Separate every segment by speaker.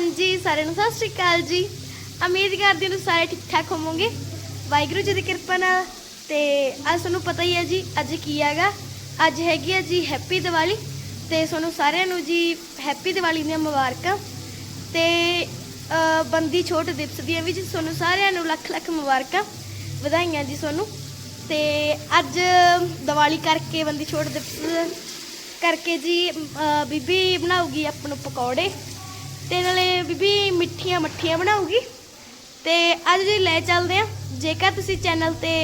Speaker 1: ਹਾਂਜੀ, ਸਾਰਿਆਂ ਨੂੰ ਸਤਿ ਸ਼੍ਰੀ ਅਕਾਲ ਜੀ। ਉਮੀਦ ਕਰਦੇ ਹਾਂ ਸਾਰੇ ਠੀਕ ਠਾਕ ਹੋਵੋਗੇ। ਵਾਹਿਗੁਰੂ ਜੀ ਦੀ ਕਿਰਪਾ ਨਾਲ ਤੇ ਅੱਜ ਤੁਹਾਨੂੰ ਪਤਾ ਹੀ ਹੈ ਜੀ, ਅੱਜ ਕੀ ਹੈਗਾ? ਅੱਜ ਹੈਗੀ ਹੈ ਜੀ ਹੈਪੀ ਦੀਵਾਲੀ ਤੇ ਤੁਹਾਨੂੰ ਸਾਰਿਆਂ ਨੂੰ ਜੀ ਹੈਪੀ ਦੀਵਾਲੀ ਦੀਆਂ ਮੁਬਾਰਕਾਂ ਤੇ ਬੰਦੀ ਛੋਟ ਦਿਵਸ ਦੀਆਂ ਵੀ ਜੀ ਤੁਹਾਨੂੰ ਸਾਰਿਆਂ ਨੂੰ ਲੱਖ ਲੱਖ ਮੁਬਾਰਕਾਂ ਵਧਾਈਆਂ ਜੀ ਤੁਹਾਨੂੰ ਤੇ ਅੱਜ ਦੀਵਾਲੀ ਕਰਕੇ ਬੰਦੀ ਛੋਟ ਦਿਵਸ ਕਰਕੇ ਜੀ ਬੀਬੀ ਬਣਾਉਗੀ ਆਪਾਂ ਨੂੰ ਪਕੌੜੇ। ਤੇ ਨਾਲੇ ਬੀਬੀ ਮਿੱਠੀਆਂ ਮੱਠੀਆਂ ਬਣਾਉਗੀ ਤੇ ਅੱਜ ਜੀ ਲੈ ਚੱਲਦੇ ਆ ਜੇਕਰ ਤੁਸੀਂ ਚੈਨਲ ਤੇ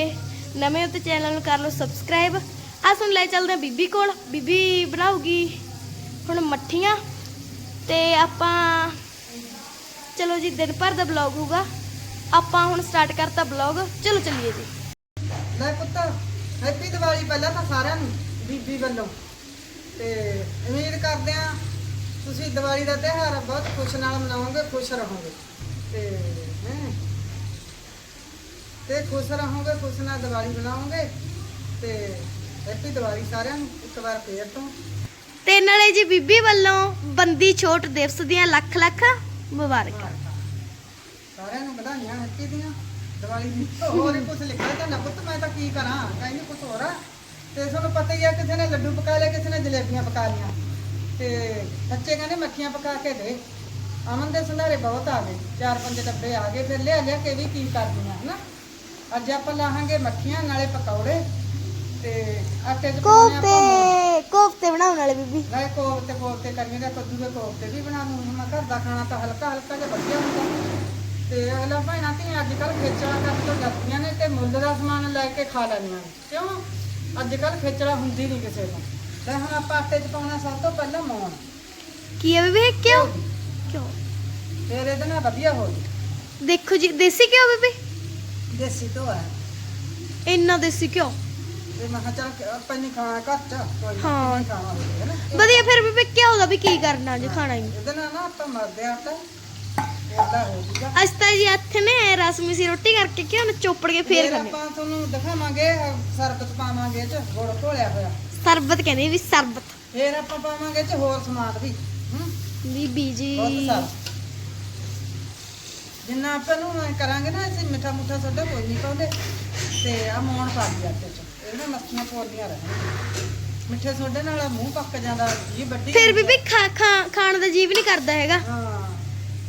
Speaker 1: ਨਵੇਂ ਹੋ ਤੇ ਚੈਨਲ ਨੂੰ ਕਰ ਲਓ ਸਬਸਕ੍ਰਾਈਬ। ਆ ਸੁਣ ਲੈ ਚੱਲਦੇ ਆ ਬੀਬੀ ਕੋਲ। ਬੀਬੀ ਬਣਾਉਗੀ ਹੁਣ ਮੱਠੀਆਂ। ਤੇ ਆਪਾਂ ਚਲੋ ਜੀ, ਦਿਨ ਭਰ ਦਾ ਬਲੌਗ ਹੋਊਗਾ। ਆਪਾਂ ਹੁਣ ਸਟਾਰਟ ਕਰਤਾ ਬਲੌਗ ਚਲੋ ਚੱਲੀਏ ਜੀ।
Speaker 2: ਲੈ ਪੁੱਤ ਹੈਪੀ ਦੀਵਾਲੀ ਪਹਿਲਾਂ ਤਾਂ ਸਾਰਿਆਂ ਨੂੰ, ਬੀਬੀ ਵੱਲੋਂ। ਤੇ ਉਮੀਦ ਕਰਦੇ ਆ ਤੁਸੀਂ ਦੀਵਾਲੀ ਦਾ ਤਿਉਹਾਰ ਬਹੁਤ ਖੁਸ਼ ਨਾਲ ਮਨਾਓਗੇ ਖੁਸ਼ ਰਹੋਗੇ। ਤੇ ਹੈਂ? ਤੇ ਖੁਸ਼ ਰਹੋਗੇ ਖੁਸ਼ ਨਾਲ ਦੀਵਾਲੀ ਮਨਾਓਗੇ ਤੇ ਹੈਪੀ ਦੀਵਾਲੀ ਸਾਰਿਆਂ ਨੂੰ ਇੱਕ ਵਾਰ ਫੇਰ ਤੋਂ।
Speaker 1: ਤੇ ਨਾਲੇ ਜੀ ਬੀਬੀ ਵੱਲੋਂ ਬੰਦੀ ਛੋਟ ਦਿਵਸ ਦੀਆਂ ਲੱਖ ਲੱਖ ਮੁਬਾਰਕਾਂ।
Speaker 2: ਸਾਰਿਆਂ ਨੂੰ ਵਧਾਈਆਂ ਹੈਪੀ ਦੀਆਂ। ਦੀਵਾਲੀ ਦੀ ਹੋਰ ਕੁਝ ਲਿਖਿਆ ਤਾਂ ਨਾ ਪੁੱਤ ਮੈਂ ਤਾਂ ਕੀ ਕਰਾਂ ਕਹਿੰਦੀ ਕੁਝ ਹੋਰ ਆ। ਤੇ ਤੁਹਾਨੂੰ ਪਤਾ ਹੀ ਆ ਕਿਸੇ ਨੇ ਲੱਡੂ ਪਕਾ ਲਏ ਕਿਸੇ ਨੇ ਜਲੇਬੀਆਂ ਪਕਾ ਲੀਆਂ ਤੇ ਬੱਚੇ ਕਹਿੰਦੇ ਮੱਖੀਆਂ ਪਕਾ ਕੇ ਦੇ। ਅਮਨ ਦੇ ਸੰਧਾਰੇ ਬਹੁਤ ਆ ਗਏ। ਚਾਰ ਪੰਜ ਡੱਬੇ ਆ ਗਏ। ਫਿਰ ਲਿਆ ਲਿਆ ਕੇ ਵੀ ਕੀ ਕਰਦੀਆਂ ਹਨਾ? ਅੱਜ ਆਪਾਂ ਲਾਹਾਂਗੇ ਮੱਖੀਆਂ ਨਾਲੇ ਪਕੌੜੇ ਤੇ ਆਟੇ ਚ ਪਾਉਣੇ ਆਪਾਂ ਮੂੰਗ।
Speaker 1: ਕੋਫਤੇ ਕੋਫਤੇ ਬਣਾਉਣ ਵਾਲੇ ਬੀਬੀ।
Speaker 2: ਨਾਲੇ ਕੋਫਤੇ ਕੋਫਤੇ ਕਰੀਏਗਾ ਕੱਦੂ ਦੇ ਕੋਫਤੇ ਵੀ ਬਣਾ ਲੂੰਗੀ ਮੈਂ ਘਰ ਦਾ ਖਾਣਾ ਤਾਂ ਹਲਕਾ ਹਲਕਾ ਜਿਹਾ ਵਧੀਆ ਹੁੰਦਾ। ਤੇ ਅਗਲਾ ਭੈਣਾਂ ਧੀਆਂ ਅੱਜ ਕੱਲ ਖੇਚਲਾ ਕਰਕੇ ਤੋਂ ਜਾਂਦੀਆਂ ਨੇ ਤੇ ਮੁੱਲ ਦਾ ਸਮਾਨ ਲੈ ਕੇ ਖਾ ਲੈਂਦੀਆਂ ਕਿਉਂ? ਅੱਜ ਕੱਲ ਖੇਚਲਾ ਹੁੰਦੀ ਨਹੀਂ ਕਿਸੇ ਤੋਂ ਲੈ ਹੁਣ ਆਪਾਂ ਆਟੇ 'ਚ ਪਾਉਣਾ ਸਭ ਤੋਂ ਪਹਿਲਾਂ ਮੌਣ
Speaker 1: ਕੀ ਹੈ ਬੀਬੀ ਕਿਉਂ? ਕਿਉਂ?
Speaker 2: ਫਿਰ ਇਹਦੇ ਨਾਲ ਵਧੀਆ ਹੋ ਜੂ।
Speaker 1: ਦੇਖੋ ਜੀ ਦੇਸੀ ਘਿਓ ਬੀਬੀ?
Speaker 2: ਦੇਸੀ ਤੋਂ ਹੈ।
Speaker 1: ਇੰਨਾ ਦੇਸੀ ਘਿਓ?
Speaker 2: ਤੇ ਮੈਂ ਕਿਹਾ ਚੱਲ ਆਪਾਂ ਨਹੀਂ ਖਾਣਾ ਘਰ 'ਚ ਕੋਈ
Speaker 1: ਹਾਂ।
Speaker 2: ਨਹੀਂ ਖਾਣਾ ਹੋਵੇ ਹੈ ਨਾ।
Speaker 1: ਵਧੀਆ ਫਿਰ ਬੀਬੀ ਘਿਓ ਦਾ ਵੀ ਕੀ ਕਰਨਾ ਜੇ ਖਾਣਾ ਹੀ?
Speaker 2: ਇਹਦੇ ਨਾਲ ਨਾ ਆਪਾਂ ਮਰਦੇ ਆਟਾ ਇਹਦਾ ਹੋ ਜੂਗਾ।
Speaker 1: ਅੱਜ ਤਾਂ ਜੀ ਹੱਥ ਨੇ ਰਸਮੀ ਸੀ ਰੋਟੀ ਕਰਕੇ ਨੂੰ ਚੋਪੜ ਕੇ ਫੇਰ ਖਾਣੇ
Speaker 2: ਆਪਾਂ ਤੁਹਾਨੂੰ ਦਿਖਾਵਾਂਗੇ ਸਰਬਤ ਪਾਵਾਂਗੇ ਇਹ 'ਚ ਗੁੜ ਘੋਲਿਆ ਹੋਇਆ।
Speaker 1: ਸਰਬਤ ਕਹਿੰਦੇ ਵੀ ਸਰਬਤ।
Speaker 2: ਫਿਰ ਆਪਾਂ ਪਾਵਾਂਗੇ 'ਚ ਹੋਰ ਸਮਾਨ ਵੀ। ਹੂੰ?
Speaker 1: ਬੀਬੀ ਜੀ।
Speaker 2: ਬਹੁਤ ਸਾਰਾ ਜਿੰਨਾ ਆਪਾਂ ਨੂੰ ਐਂ ਕਰਾਂਗੇ ਨਾ ਅਸੀਂ ਮਿੱਠਾ ਮੁੱਠਾ ਸੋਡਾ ਕੋਈ ਨਹੀਂ ਪਾਉਂਦੇ। ਤੇ ਆ ਮੌਣ ਪਾ ਦਿਆ ਤੇ ਚ ਇਹ ਨਾ ਮੱਖੀਆਂ ਪੋਲੀਆਂ ਰਹਿਣ। ਮਿੱਠੇ ਸੋਡੇ ਨਾਲ ਮੂੰਹ ਪੱਕ ਜਾਂਦਾ ਜੀ ਵੱਡੀ
Speaker 1: ਫਿਰ
Speaker 2: ਹੁੰਦੀ
Speaker 1: ਬੀਬੀ ਖਾ ਖਾ- ਖਾਣ ਦਾ ਜੀਵ ਨਹੀਂ ਕਰਦਾ ਹੈਗਾ।
Speaker 2: ਹਾਂ।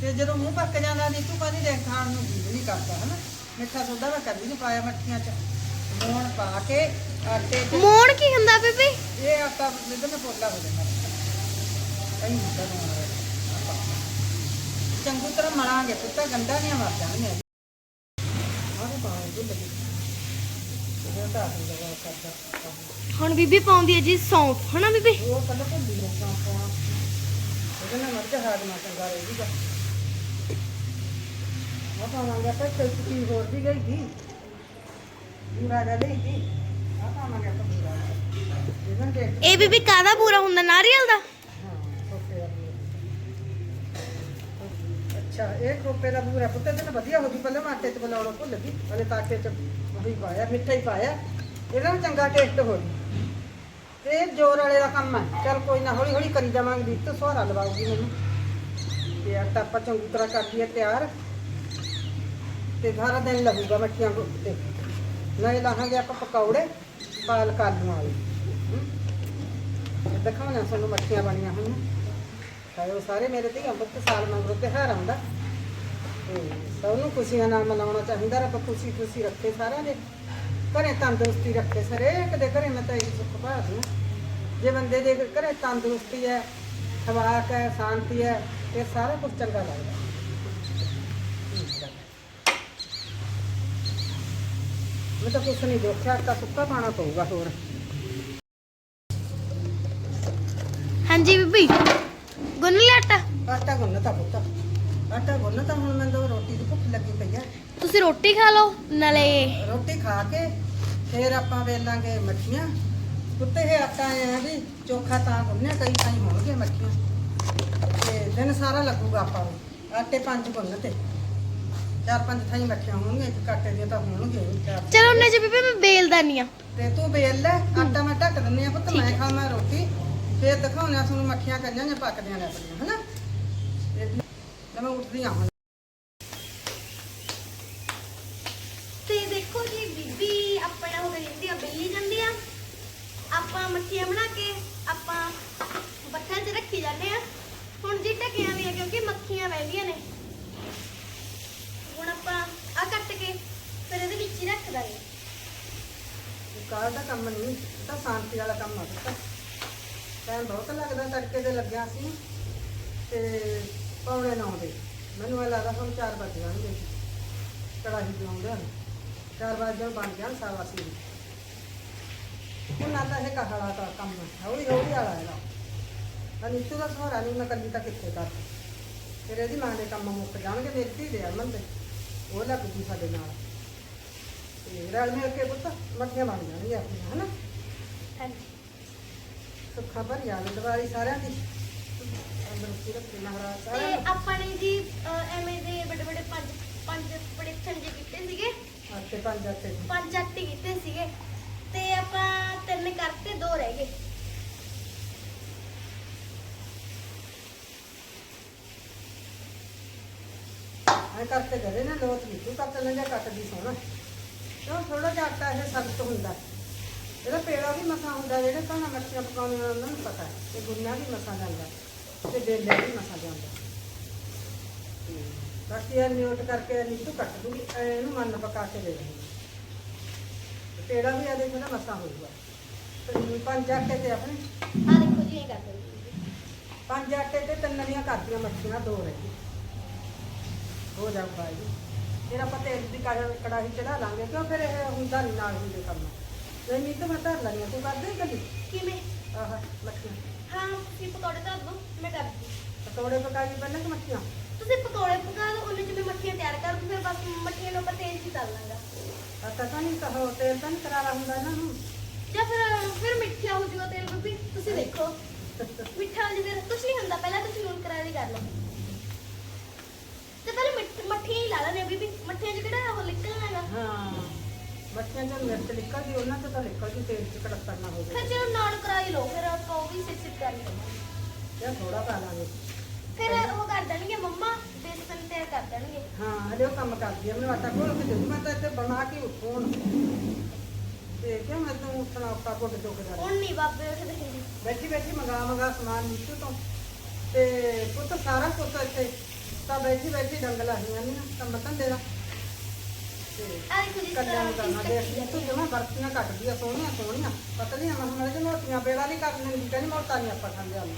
Speaker 2: ਤੇ ਜਦੋਂ ਮੂੰਹ ਪੱਕ ਜਾਂਦਾ ਨਹੀਂ ਤੂੰ ਕਦੀ ਦੇਖ ਖਾਣ ਨੂੰ ਜੀ ਨਹੀਂ ਕਰਦਾ ਹਨਾ? ਮਿੱਠਾ ਸੋਡਾ ਮੈਂ ਕਦੀ ਨਹੀਂ ਪਾਇਆ ਮੱਖੀਆਂ ਚ। ਮੌਣ ਪਾ ਕੇ ਆਟੇ ਚ
Speaker 1: ਮੋਣ ਕੀ ਹੁੰਦਾ ਬੀਬੀ?
Speaker 2: ਇਹ ਆਟਾ ਜਿੱਦਾਂ ਮੈਂ ਪੋਲਾ ਹੋ ਜਾਂਦਾ। ਕਈ ਹੁੰਦਾ ਨਾ। ਚੰਗੀ ਤਰ੍ਹਾਂ ਮਲਾਂਗੇ ਪੁੱਤਾ ਗੰਡਾ ਨਹੀਂ ਮਰ ਜਾਣਗੇ ਆਰੇ ਬਾਹਰ ਦੁੱਧ ਲੱਗੀ। ਇਹ ਤਾਂ ਆਪਣੀ ਜਗ੍ਹਾ ਕਰਦਾ
Speaker 1: ਹੁਣ ਬੀਬੀ ਪਾਉਂਦੀ ਹੈ ਜੀ ਸੌਂਫ ਹਨਾ ਬੀਬੀ?
Speaker 2: ਉਹ ਕੱਲ ਭੁੱਲੀ ਨੇ ਪਾਉਣਾ। ਇਹਦੇ ਨਾਲ ਮਰ ਜਾ ਹਾਦ ਨਾ ਚੰਗਾ ਰਹੇਗਾ। ਆ ਪਾਵਾਂਗੇ ਆਪਾਂ ਕੋਈ ਹੋਰ ਵੀ ਗਈ ਸੀ?
Speaker 1: ਇਹ ਬੀਬੀ ਕਾਦਾ ਪੂਰਾ ਹੁੰਦਾ ਨਾਰੀਅਲ ਦਾ।
Speaker 2: ਅੱਛਾ ਇਹ ਖੋਪੇ ਦਾ ਬੂਰਾ ਪੁੱਤੇ ਤੇ ਵਧੀਆ ਹੋ ਗਈ। ਪਹਿਲਾਂ ਆਟੇ 'ਚ ਬਣਾਉਣਾ ਭੁੱਲ ਗਈ। ਹਲੇ ਤਾਂ ਆਟੇ 'ਚ ਉਹੀ ਪਾਇਆ ਮਿੱਠਾ ਹੀ ਪਾਇਆ। ਇਹਦਾ ਚੰਗਾ ਟੇਸਟ ਹੋ ਜੂ ਤੇ ਇਹ ਜ਼ੋਰ ਵਾਲੇ ਦਾ ਕੰਮ ਹੈ ਚਲ ਕੋਈ ਨਾ ਹੌਲੀ ਹੌਲੀ ਕਰੀ ਜਾਵਾਂਗੇ ਵੀ ਤੇ ਸਹਾਰਾ ਲਵਾਉਗੀ ਮੈਨੂੰ। ਤੇ ਆਟਾ ਆਪਾਂ ਚੰਗੀ ਤਰ੍ਹਾਂ ਕਰ ਤਿਆਰ। ਤੇ ਸਾਰਾ ਦਿਨ ਲੱਗੂਗਾ ਮੱਠੀਆਂ ਤੇ ਨਾਲੇ ਲਾਹਾਂਗੇ ਆਪਾਂ ਪਕੌੜੇ ਬਾਲ ਕਾਲੂਆਂ ਵਾਲੇ। ਹਮ। ਦਿਖਾਉਣਾ ਸਾਨੂੰ ਮੱਠੀਆਂ ਬਣੀਆਂ ਹੋਈਆਂ ਖਾਇਓ ਸਾਰੇ ਮੇਰੇ ਤੇ ਅੰਮ੍ਰਿਤ ਸਾਲ ਮਗਰੋਂ ਤਿਉਹਾਰ ਆਉਂਦਾ। ਤੇ ਸਭ ਨੂੰ ਖੁਸ਼ੀਆਂ ਨਾਲ ਮਨਾਉਣਾ ਚਾਹੀਦਾ, ਰੱਬ ਖੁਸ਼ੀ ਖੁਸ਼ੀ ਰੱਖੇ ਸਾਰਿਆਂ ਦੇ। ਘਰੇ ਤੰਦਰੁਸਤੀ ਰੱਖੇ ਹਰੇਕ ਦੇ ਘਰੇ ਮੈਂ ਤਾਂ ਇਹ ਸੁੱਖ ਭਾਲਦੀ ਹਾਂ। ਜੇ ਬੰਦੇ ਦੇ ਘਰੇ ਤੰਦਰੁਸਤੀ ਹੈ ਖਵਾਕ ਹੈ, ਸ਼ਾਂਤੀ ਹੈ, ਇਹ ਸਾਰਾ ਕੁਝ ਚੰਗਾ ਲੱਗਦਾ। ਮੈਂ ਤਾਂ ਕੁਛ ਨਹੀਂ ਦੇਖਿਆ ਤਾਂ ਸੁੱਕਾ ਪਾਣਾ ਪਊਗਾ ਹੋਰ।
Speaker 1: ਹਾਂਜੀ ਬੀਬੀ ਗੁੰਨ ਲਿਆ ਆਟਾ?
Speaker 2: ਆਟਾ ਗੁੰਨਤਾ ਪੁੱਤ ਆਟਾ ਗੁੰਨਤਾ ਹੁਣ ਮੈਨੂੰ ਤਾਂ ਰੋਟੀ ਦੀ ਭੁੱਖ ਲੱਗੀ ਪਈ ਆ।
Speaker 1: ਤੁਸੀਂ ਰੋਟੀ ਖਾ ਲਓ ਨਾਲੇ
Speaker 2: ਰੋਟੀ ਖਾ ਕੇ ਫਿਰ ਆਪਾਂ ਵੇਲਾਂਗੇ ਮੱਠੀਆਂ। ਕੁੱਤੇ ਇਹ ਆਟਾ ਐ ਆ ਵੀ ਚੋਖਾ ਤਾਂ ਗੁੰਨਿਆ ਕਈ ਕਈ ਹੋਣਗੇ ਮੱਠੀਆਂ। ਤੇ ਦਿਨ ਸਾਰਾ ਲੱਗੂਗਾ ਆਪਾਂ ਨੂੰ। ਆਟੇ ਪੰਜ ਗੁੰਨ ਤੇ ਚਾਰ ਪੰਜ ਥਾਈ ਹੋਣਗੀਆਂ ਇੱਕ ਕਾਟੇ ਦੀਆਂ ਤਾਂ ਹੋਣਗੀਆਂ ਹੀ ਚਾਰ
Speaker 1: ਚਲੋ ਉਹਨੇ ਚ ਬੀਬੀ ਮੈਂ ਬੇਲਦਾਨੀ ਆ
Speaker 2: ਤੇ ਤੂੰ ਵੇਲ ਲੈ ਆਟਾ ਮੈਂ ਢੱਕ ਦਿੰਨੀ ਆ ਪੁੱਤ ਮੈਂ
Speaker 1: ਹੈ।
Speaker 2: ਖਾਵਾਂ ਰੋਟੀ ਫਿਰ ਦਿਖਾਉਣਾ ਤੁਹਾਨੂੰ ਮੱਖੀਆਂ ਕਰੀਆਂ ਜਾਂ ਪੱਕਦੀਆਂ ਨੇ ਆਪਣੀਆਂ ਹਨਾ? ਤੇ ਤੇ ਮੈਂ ਉੱਠਦੀ ਆ ਹੁਣ
Speaker 1: ਤੇ ਦੇਖੋ ਜੀ ਬੀਬੀ ਆਪਣਾ ਹੋ ਗਈ ਆ ਬਿੱਲੀ ਜਾਂਦੀ ਆ ਆਪਾਂ ਮੱਠੀਆਂ ਬਣਾ ਕੇ ਆਪਾਂ ਬੱਠਾਂ 'ਚ ਰੱਖੀ ਜਾਂਦੇ ਆ ਹੁਣ ਜੀ ਢੱਕਿਆਂ ਵੀ ਆ ਕਿਉਂਕਿ ਮੱਖੀਆਂ ਬਹਿੰਦੀਆਂ ਨੇ ਹੁਣ ਆਪਾਂ ਆ ਕੱਟ ਕੇ ਫਿਰ ਇਹਦੇ ਵਿੱਚ ਹੀ ਰੱਖ ਦਾਂਗੇ
Speaker 2: ਕਾਰ ਦਾ ਕੰਮ ਨਹੀਂ ਇਹ ਤਾਂ ਸ਼ਾਂਤੀ ਵਾਲਾ ਕੰਮ ਆ ਪੁੱਤ ਟਾਈਮ ਬਹੁਤ ਲੱਗਦਾ ਤੜਕੇ ਤੇ ਲੱਗਿਆ ਸੀ ਤੇ ਪੌਣੇ ਨੌ ਦੇ ਮੈਨੂੰ ਇਹ ਲੱਗਦਾ ਹੁਣ 4 ਵਜ ਜਾਣਗੇ ਕੜਾਹੀ ਬਣਾਉਂਦੇ ਹਨ 4 ਵਜੇ ਬਣ ਜਾਣ ਸਾਵਾ ਸੀ ਹੁਣ ਨਾ ਤਾਂ ਇਹ ਕਹਾੜਾ ਦਾ ਕੰਮ ਹੈ ਹੌਲੀ ਹੌਲੀ ਵਾਲਾ ਇਹਦਾ ਤਾਂ ਨੀਤੂ ਦਾ ਸਹਾਰਾ ਨਹੀਂ ਮੈਂ ਕੱਲੀ ਤਾਂ ਕਿੱਥੇ ਕਰ ਫਿਰ ਇਹਦੀ ਮਾਂ ਦੇ ਕੰਮ ਮੁੱਕ ਜਾਣਗੇ ਮੇਰੀ ਧੀ ਦੇ ਅਮਨ ਦੇ ਉਹ ਲੱਗ ਜੂ ਸਾਡੇ ਨਾਲ ਤੇ ਰਲ ਮਿਲ ਕੇ ਪੁੱਤ ਮੱਠੀਆਂ ਬਣ ਜਾਣਗੀਆਂ ਆਪਣੀਆਂ ਹਨਾ
Speaker 1: ਹਾਂਜੀ
Speaker 2: ਸੁੱਖਾ ਭਰ ਜਾਣ ਦੀਵਾਲੀ ਸਾਰਿਆਂ ਦੀ ਅੰਦਰ ਰੱਖੀ ਮਹਾਰਾਜ
Speaker 1: ਤੇ
Speaker 2: ਸਾਰਿਆਂ ਨੂੰ
Speaker 1: ਆਪਾਂ ਨੇ ਜੀ ਅਹ, ਐਵੇਂ ਦੇ ਵੱਡੇ ਵੱਡੇ ਪੰਜ ਪੰਜ ਪ੍ਰੇਸ਼ਨ ਜੇ ਕੀਤੇ ਸੀਗੇ
Speaker 2: ਆਟੇ ਪੰਜ ਆਟੇ
Speaker 1: ਪੰਜ ਆਟੇ ਕੀਤੇ ਸੀਗੇ ਤੇ ਆਪਾਂ ਤਿੰਨ ਕਰਤੇ ਦੋ ਰਹਿ ਗਏ।
Speaker 2: ਐ ਕਰਕੇ ਕਰੇ ਨਾ ਲੋਟ ਨਹੀਂ। ਤੂੰ ਕੱਟ ਲੈਂਦਾ ਕੱਟਦੀ ਸੋਹਣਾ ਕਿਉਂ? ਥੋੜਾ ਜਿਹਾ ਆਟਾ ਇਹ ਸਖਤ ਹੁੰਦਾ। ਇਹਦਾ ਪੇੜਾ ਵੀ ਮਸਾ ਹੁੰਦਾ, ਜਿਹੜੇ ਤਾਂ ਮੱਛੀਆਂ ਪਕਾਉਣੀਆਂ ਉਹਨਾਂ ਨੂੰ ਪਤਾ ਤੇ ਗੁੰਨਾ ਵੀ ਮਸਾ ਜਾਂਦਾ ਤੇ ਬੇਲੇ ਵੀ ਮਸਾ ਜਾਂਦਾ ਬਾਕੀ ਇਹ ਨਿਊਟ ਕਰਕੇ ਨੀਤੂ ਕੱਟ ਦੂੰਗੀ ਇਹਨੂੰ ਮਨ ਪਕਾ ਕੇ ਦੇ ਦੇਣੀ ਪੇੜਾ ਵੀ ਇਹਦੇ ਕੋਲ ਮਸਾ ਹੋਊਗਾ ਪੰਜ ਆਟੇ ਤੇ ਆਪਣੇ।
Speaker 1: ਆ ਦੇਖੋ ਜੀ ਇਹ ਕਰਦੇ ਜੀ
Speaker 2: ਪੰਜ ਆਟੇ ਤੇ ਤਿੰਨ ਦੀਆਂ ਕਰਦੀਆਂ ਮੱਛੀਆਂ ਦੋ ਰਹਿ ਹੋ ਜਾ ਬਾਈ। ਫਿਰ ਆਪਾਂ ਤੇਲ ਦੀ ਕੜਾ- ਕੜਾਹੀ ਚੜਾ ਲਾਂਗੇ ਕਿਉਂ ਫਿਰ ਇਹ ਹੁੰਦਾ ਨਹੀਂ ਨਾਲ ਹੁੰਦੇ ਕੰਮ। ਨਹੀਂ ਨਹੀਂ ਤਾਂ ਮੈਂ ਧਰ ਲੈਣੀ ਤੂੰ ਕਰਦੇ ਗੱਲੀ
Speaker 1: ਕਿਵੇਂ?
Speaker 2: ਆਹ ਮੱਛੀਆਂ
Speaker 1: ਹਾਂ ਤੁਸੀਂ ਪਕੌੜੇ ਧਰ ਦਿਓ ਮੈਂ ਕਰ ਦੂੰ
Speaker 2: ਪਕੌੜੇ ਪਕਾਈ ਪਹਿਲਾਂ ਕਿ ਮੱਛੀਆਂ
Speaker 1: ਤੁਸੀਂ ਪਕੌੜੇ ਪਕਾ ਦਿਓ ਉਹਨੇ ਚ ਮੈਂ ਮੱਠੀਆਂ ਤਿਆਰ ਕਰ ਦੂੰ ਫਿਰ ਬਸ ਮੱਠੀਆਂ ਨੂੰ ਆਪਾਂ ਤੇਲ 'ਚ ਹੀ ਤਲ ਲਾਂਗਾ।
Speaker 2: ਆਟਾ ਤਾਂ ਨਹੀਂ ਕਹੋ ਤੇਲ ਤਾਂ ਨਹੀਂ ਕਰਾਰਾ ਹੁੰਦਾ ਨੂੰ
Speaker 1: ਜਾਂ ਫਿਰ ਫਿਰ ਮਿੱਠਾ ਹੋ ਜਾਊਗਾ ਤੇਲ ਬੱਬੀ ਤੁਸੀਂ ਦੇਖੋ ਮਿੱਠਾ ਹੋ ਜਾਵੇ ਕੁਝ ਨਹੀਂ ਹੁੰਦਾ ਪਹਿਲਾਂ ਤੁਸੀਂ ਨੂਨ ਕਰਾਰੀ ਕਰ ਲਓ। ਤੇ ਪਹਿਲੇ ਮਿੱਠ ਮੱਠੀਆਂ ਹੀ ਲਾ ਲੈਣੇ ਬੀਬੀ ਮੱਠੀਆਂ 'ਚ ਕਿਹੜਾ ਉਹ ਨਿਕਲਣਾ ਹੈਗਾ?
Speaker 2: ਹਾਂ ਮੱਛੀਆਂ ਚੋਂ ਮਿਰਚ ਨਿਕਲਦੀ ਉਹਨਾਂ ਤੋਂ ਤਾਂ ਨਿਕਲਦੀ ਤੇਲ ਚ ਕੜਕ ਕਰਨਾ
Speaker 1: ਫਿਰ
Speaker 2: ਹੋਵੇ
Speaker 1: ਚਲੋ ਨਾਨ ਕਰਾਈ ਲਓ ਫਿਰ ਆਪਾਂ ਉਹ ਵੀ ਸਿੱਟ ਸਿੱਟ ਕਰ ਲਵਾਂਗੇ।
Speaker 2: ਜਾਂ ਥੋੜਾ ਪਾ ਲਾਂਗੇ।
Speaker 1: ਫਿਰ ਉਹ ਕਰ ਦੇਣਗੇ ਮੰਮਾ ਬੇਸਨ ਤਿਆਰ ਕਰ ਦੇਣਗੇ।
Speaker 2: ਹਾਂ ਹਲੇ ਉਹ ਕੰਮ ਕਰਦੀ ਆ ਮੈਨੂੰ ਆਟਾ ਘੋਲ ਕੇ ਦੇ ਦੂੰ ਮੈਂ ਤਾਂ ਇੱਥੇ ਬਣਾ ਕੇ ਉੱਠੂ ਤੇ ਕਿਉਂ ਮੈਂ ਤੂੰ ਉੱਠਣਾ ਔਖਾ ਘੁੱਟ ਚੁੱਕ ਜਾ
Speaker 1: ਹੁਣ ਨਹੀਂ ਬਾਬੇ ਉੱਠਦੇ ਹੁੰਦੇ
Speaker 2: ਬੈਠੀ ਬੈਠੀ ਮੰਗਾ ਮੰਗਾ ਸਮਾਨ ਨੀਚੇ ਤੋਂ। ਤੇ ਪੁੱਤ ਸਾਰਾ ਕੁਝ ਇੱਥੇ। ਤਾਂ ਬੈਠੀ ਬੈਠੀ ਡੰਗ ਲਾਹੀਆਂ ਨੇ ਕੰਮ ਧੰਦੇ ਦਾ ਤੇ
Speaker 1: ਆ ਦੇਖੋ ਜੀ
Speaker 2: ਕੱਲਿਆਂ ਨੂੰ ਕਰਨਾ
Speaker 1: ਇਸ ਤਰ੍ਹਾਂ
Speaker 2: ਦੇਖ ਤੂੰ ਜਮਾ ਬਰਫੀਆਂ ਕੱਟਦੀ ਆ ਸੋਹਣੀਆਂ ਸੋਹਣੀਆਂ। ਪਤਾ ਨਹੀਂ ਮੈਂ ਮੇਰੇ ਮੋਟੀਆਂ ਬੇੜਾ ਨਹੀਂ ਕਰਨੀ ਨਹੀਂ ਕਹਿੰਦੀ ਮੋਟਾ ਨਹੀਂ ਆਪਾਂ ਖਾਂਦੇ ਆਲੂ।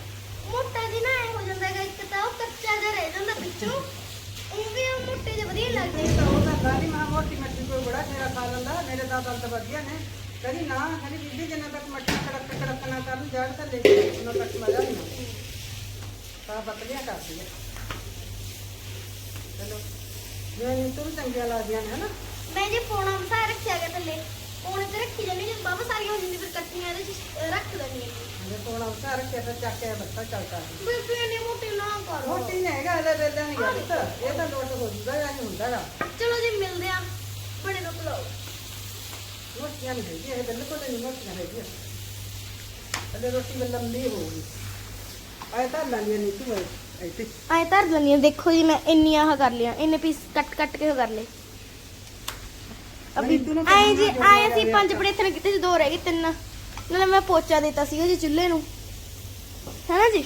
Speaker 1: ਮੋਟਾ ਜੀ ਨਾ ਹੋ ਜਾਂਦਾ ਹੈਗਾ ਇੱਕ ਤਾਂ ਉਹ ਕੱਚਾ ਜਿਹਾ ਰਹਿ ਜਾਂਦਾ ਵਿੱਚੋਂ ਉਹ ਵੀ ਉਹ ਮੋਟੇ ਜਿਹੇ ਵਧੀਆ ਲੱਗਦੇ
Speaker 2: ਇਹ ਤਾਂ ਉਹ ਤਾਂ ਗਾੜੀ ਮਾਂ ਮੋਟੀ ਬੜਾ ਠੇਰਾ ਖਾ ਲੈਂਦਾ ਮੇਰੇ ਤਾਂ ਦੰਦ ਵਧੀਆ ਨੇ। ਕਹਿੰਦੀ ਨਾ ਕਹਿੰਦੀ ਬੀਬੀ ਜਿੰਨਾ ਤੱਕ ਮੱਛੀ ਕੜਕ ਕੜਕ ਨਾ ਕਰਨ ਜੜ ਤਾਂ ਲੈ ਕੇ ਉਹਨਾਂ ਤੱਕ ਮਜ਼ਾ ਨਹੀਂ ਆਉਂਦਾ। ਤਾਂ ਪਤਲੀਆਂ ਕਰਦੀ ਹੈ ਚਲੋ ਮੈਂ ਤੂੰ ਚੰਗੀਆਂ ਲੱਗਦੀਆਂ ਨੇ ਹਨਾ?
Speaker 1: ਮੈਂ ਜੇ ਪੌਣਾ ਮਸਾ ਰੱਖਿਆ ਗਿਆ ਥੱਲੇ ਪੌਣੇ ਤੇ ਰੱਖੀ ਜਾਂਦੀ ਜਦ ਬਾਬਾ ਸਾਰੀਆਂ ਹੋ ਜਾਂਦੀ ਫਿਰ ਕੱਟੀਆਂ ਇਹਦੇ ਚ ਰੱਖ ਦਿੰਦੀ ਹਾਂ
Speaker 2: ਜੇ ਕੋਣਾ ਉਸਾ ਰੱਖਿਆ ਤਾਂ ਚੱਕ ਕੇ ਬੱਤਾ ਚੱਲਦਾ
Speaker 1: ਬੀਬੀ ਨੇ ਮੋਟੀ ਨਾ ਕਰੋ।
Speaker 2: ਮੋਟੀ ਨਹੀਂ ਹੈਗਾ ਇਹਦਾ ਵੇਲਾ ਨਹੀਂ। ਇਹ ਤਾਂ ਲੋਟ ਹੋ ਜੂਗਾ ਜਾਂ ਨਹੀਂ ਹੁੰਦਾ ਗਾ।
Speaker 1: ਚਲੋ ਜੀ ਮਿਲਦੇ ਆ। ਬੜੇ ਰੁਕ ਲਓ
Speaker 2: ਮੋਟੀਆਂ ਨਹੀਂ ਹੈਗੀਆਂ ਇਹ ਬਿਲਕੁਲ ਨਹੀਂ ਮੋਟੀਆਂ ਹੈਗੀਆਂ ਅਲੇ ਰੋਟੀ ਵੀ ਲੰਬੀ ਹੋਊਗੀ ਆਏ ਤਾਂ ਲਾਂਦੀਆਂ ਨਹੀਂ ਤੂੰ ਇੱਥੇ
Speaker 1: ਐ ਧਰ ਦਿੰਦੀ ਆ ਦੇਖੋ ਜੀ ਮੈਂ ਇੰਨੀਆਂ ਆਹ ਕਰ ਲਿਆ ਇੰਨੇ ਪੀਸ ਕੱਟ ਕੱਟ ਕੇ ਉਹ ਕਰ ਲਏ ਅਭੀ
Speaker 2: ਨਹੀਂ, ਤੂੰ ਨਾ
Speaker 1: ਆਏ ਜੀ
Speaker 2: ਕਰਨਾ
Speaker 1: ਆਏ
Speaker 2: ਜੋ
Speaker 1: ਅਸੀਂ
Speaker 2: ਕਰ
Speaker 1: ਪੰਜ
Speaker 2: ਰਿਹਾ।
Speaker 1: ਪੜੇਥਨ ਕੀਤੇ ਸੀ ਦੋ ਰਹਿ ਗਏ ਤਿੰਨ ਨਾਲੇ ਮੈਂ ਪੋਚਾ ਦਿੱਤਾ ਸੀਗਾ ਜੀ ਚੁੱਲ੍ਹੇ ਨੂੰ ਹੈਨਾ ਜੀ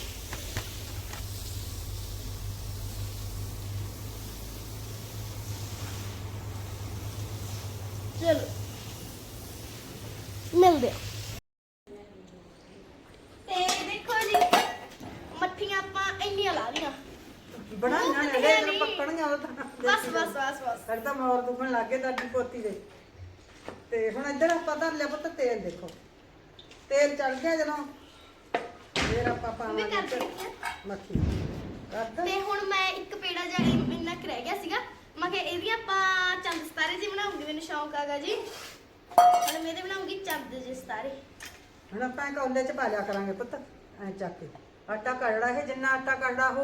Speaker 1: ਚਲੋ ਮਿਲਦੇ ਆ। ਤੇ ਦੇਖੋ ਜੀ ਮੱਠੀਆਂ ਆਪਾਂ ਇੰਨੀਆਂ ਲਾ ਲੀਆਂ
Speaker 2: ਬਣਾਈਆਂ ਨੇ
Speaker 1: ਵਧੀਆ
Speaker 2: ਇਹ
Speaker 1: ਨਹੀਂ।
Speaker 2: ਪੱਕਣੀਆਂ ਉਹ ਤਾਂ
Speaker 1: ਬਸ ਬਸ ਬਸ ਬਸ
Speaker 2: ਸਾਡੇ ਤਾਂ ਮੌਰ ਦੁਖਣ ਲੱਗੇ ਤੁਹਾਡੀ ਪੋਤੀ ਦੇ ਤੇ ਹੁਣ ਇੱਧਰ ਆਪਾਂ ਧਰ ਲਿਆ ਪੁੱਤ ਤੇਲ ਦੇਖੋ ਤੇਲ ਚੜ ਗਿਆ ਜਦੋਂ ਫੇਰ ਆਪਾਂ
Speaker 1: ਮੈਂ ਕਰ
Speaker 2: ਪਾਵਾਂਗੇ
Speaker 1: ਦਿੱਤੀ ਆ।
Speaker 2: ਮੱਖੀ ਕਰ
Speaker 1: ਤੇ ਹੁਣ ਮੈਂ ਇੱਕ ਪੇੜਾ ਜਿਹਾ ਇ- ਇੰਨਾ ਕੁ ਰਹਿ ਗਿਆ ਸੀਗਾ ਮੈਂ ਕਿਹਾ ਇਹਦੀ ਆਪਾਂ ਚੰਦ ਸਤਾਰੇ ਜੀ ਬਣਾਉਂਗੀ ਮੈਨੂੰ ਸ਼ੌਂਕ ਆਗਾ ਜੀ ਹੁਣ ਮੈਂ ਇਹਦੇ ਬਣਾਉਂਗੀ ਚੰਦ ਜੀ ਸਤਾਰੇ
Speaker 2: ਹੁਣ ਆਪਾਂ ਇਹ ਕੌਲੇ ਚ ਪਾ ਲਿਆ ਕਰਾਂਗੇ ਪੁੱਤ ਐ ਚੱਕ ਕੇ। ਆਟਾ ਕੜੜਾ ਇਹ ਜਿੰਨਾ ਆਟਾ ਕੜੜਾ ਹੋ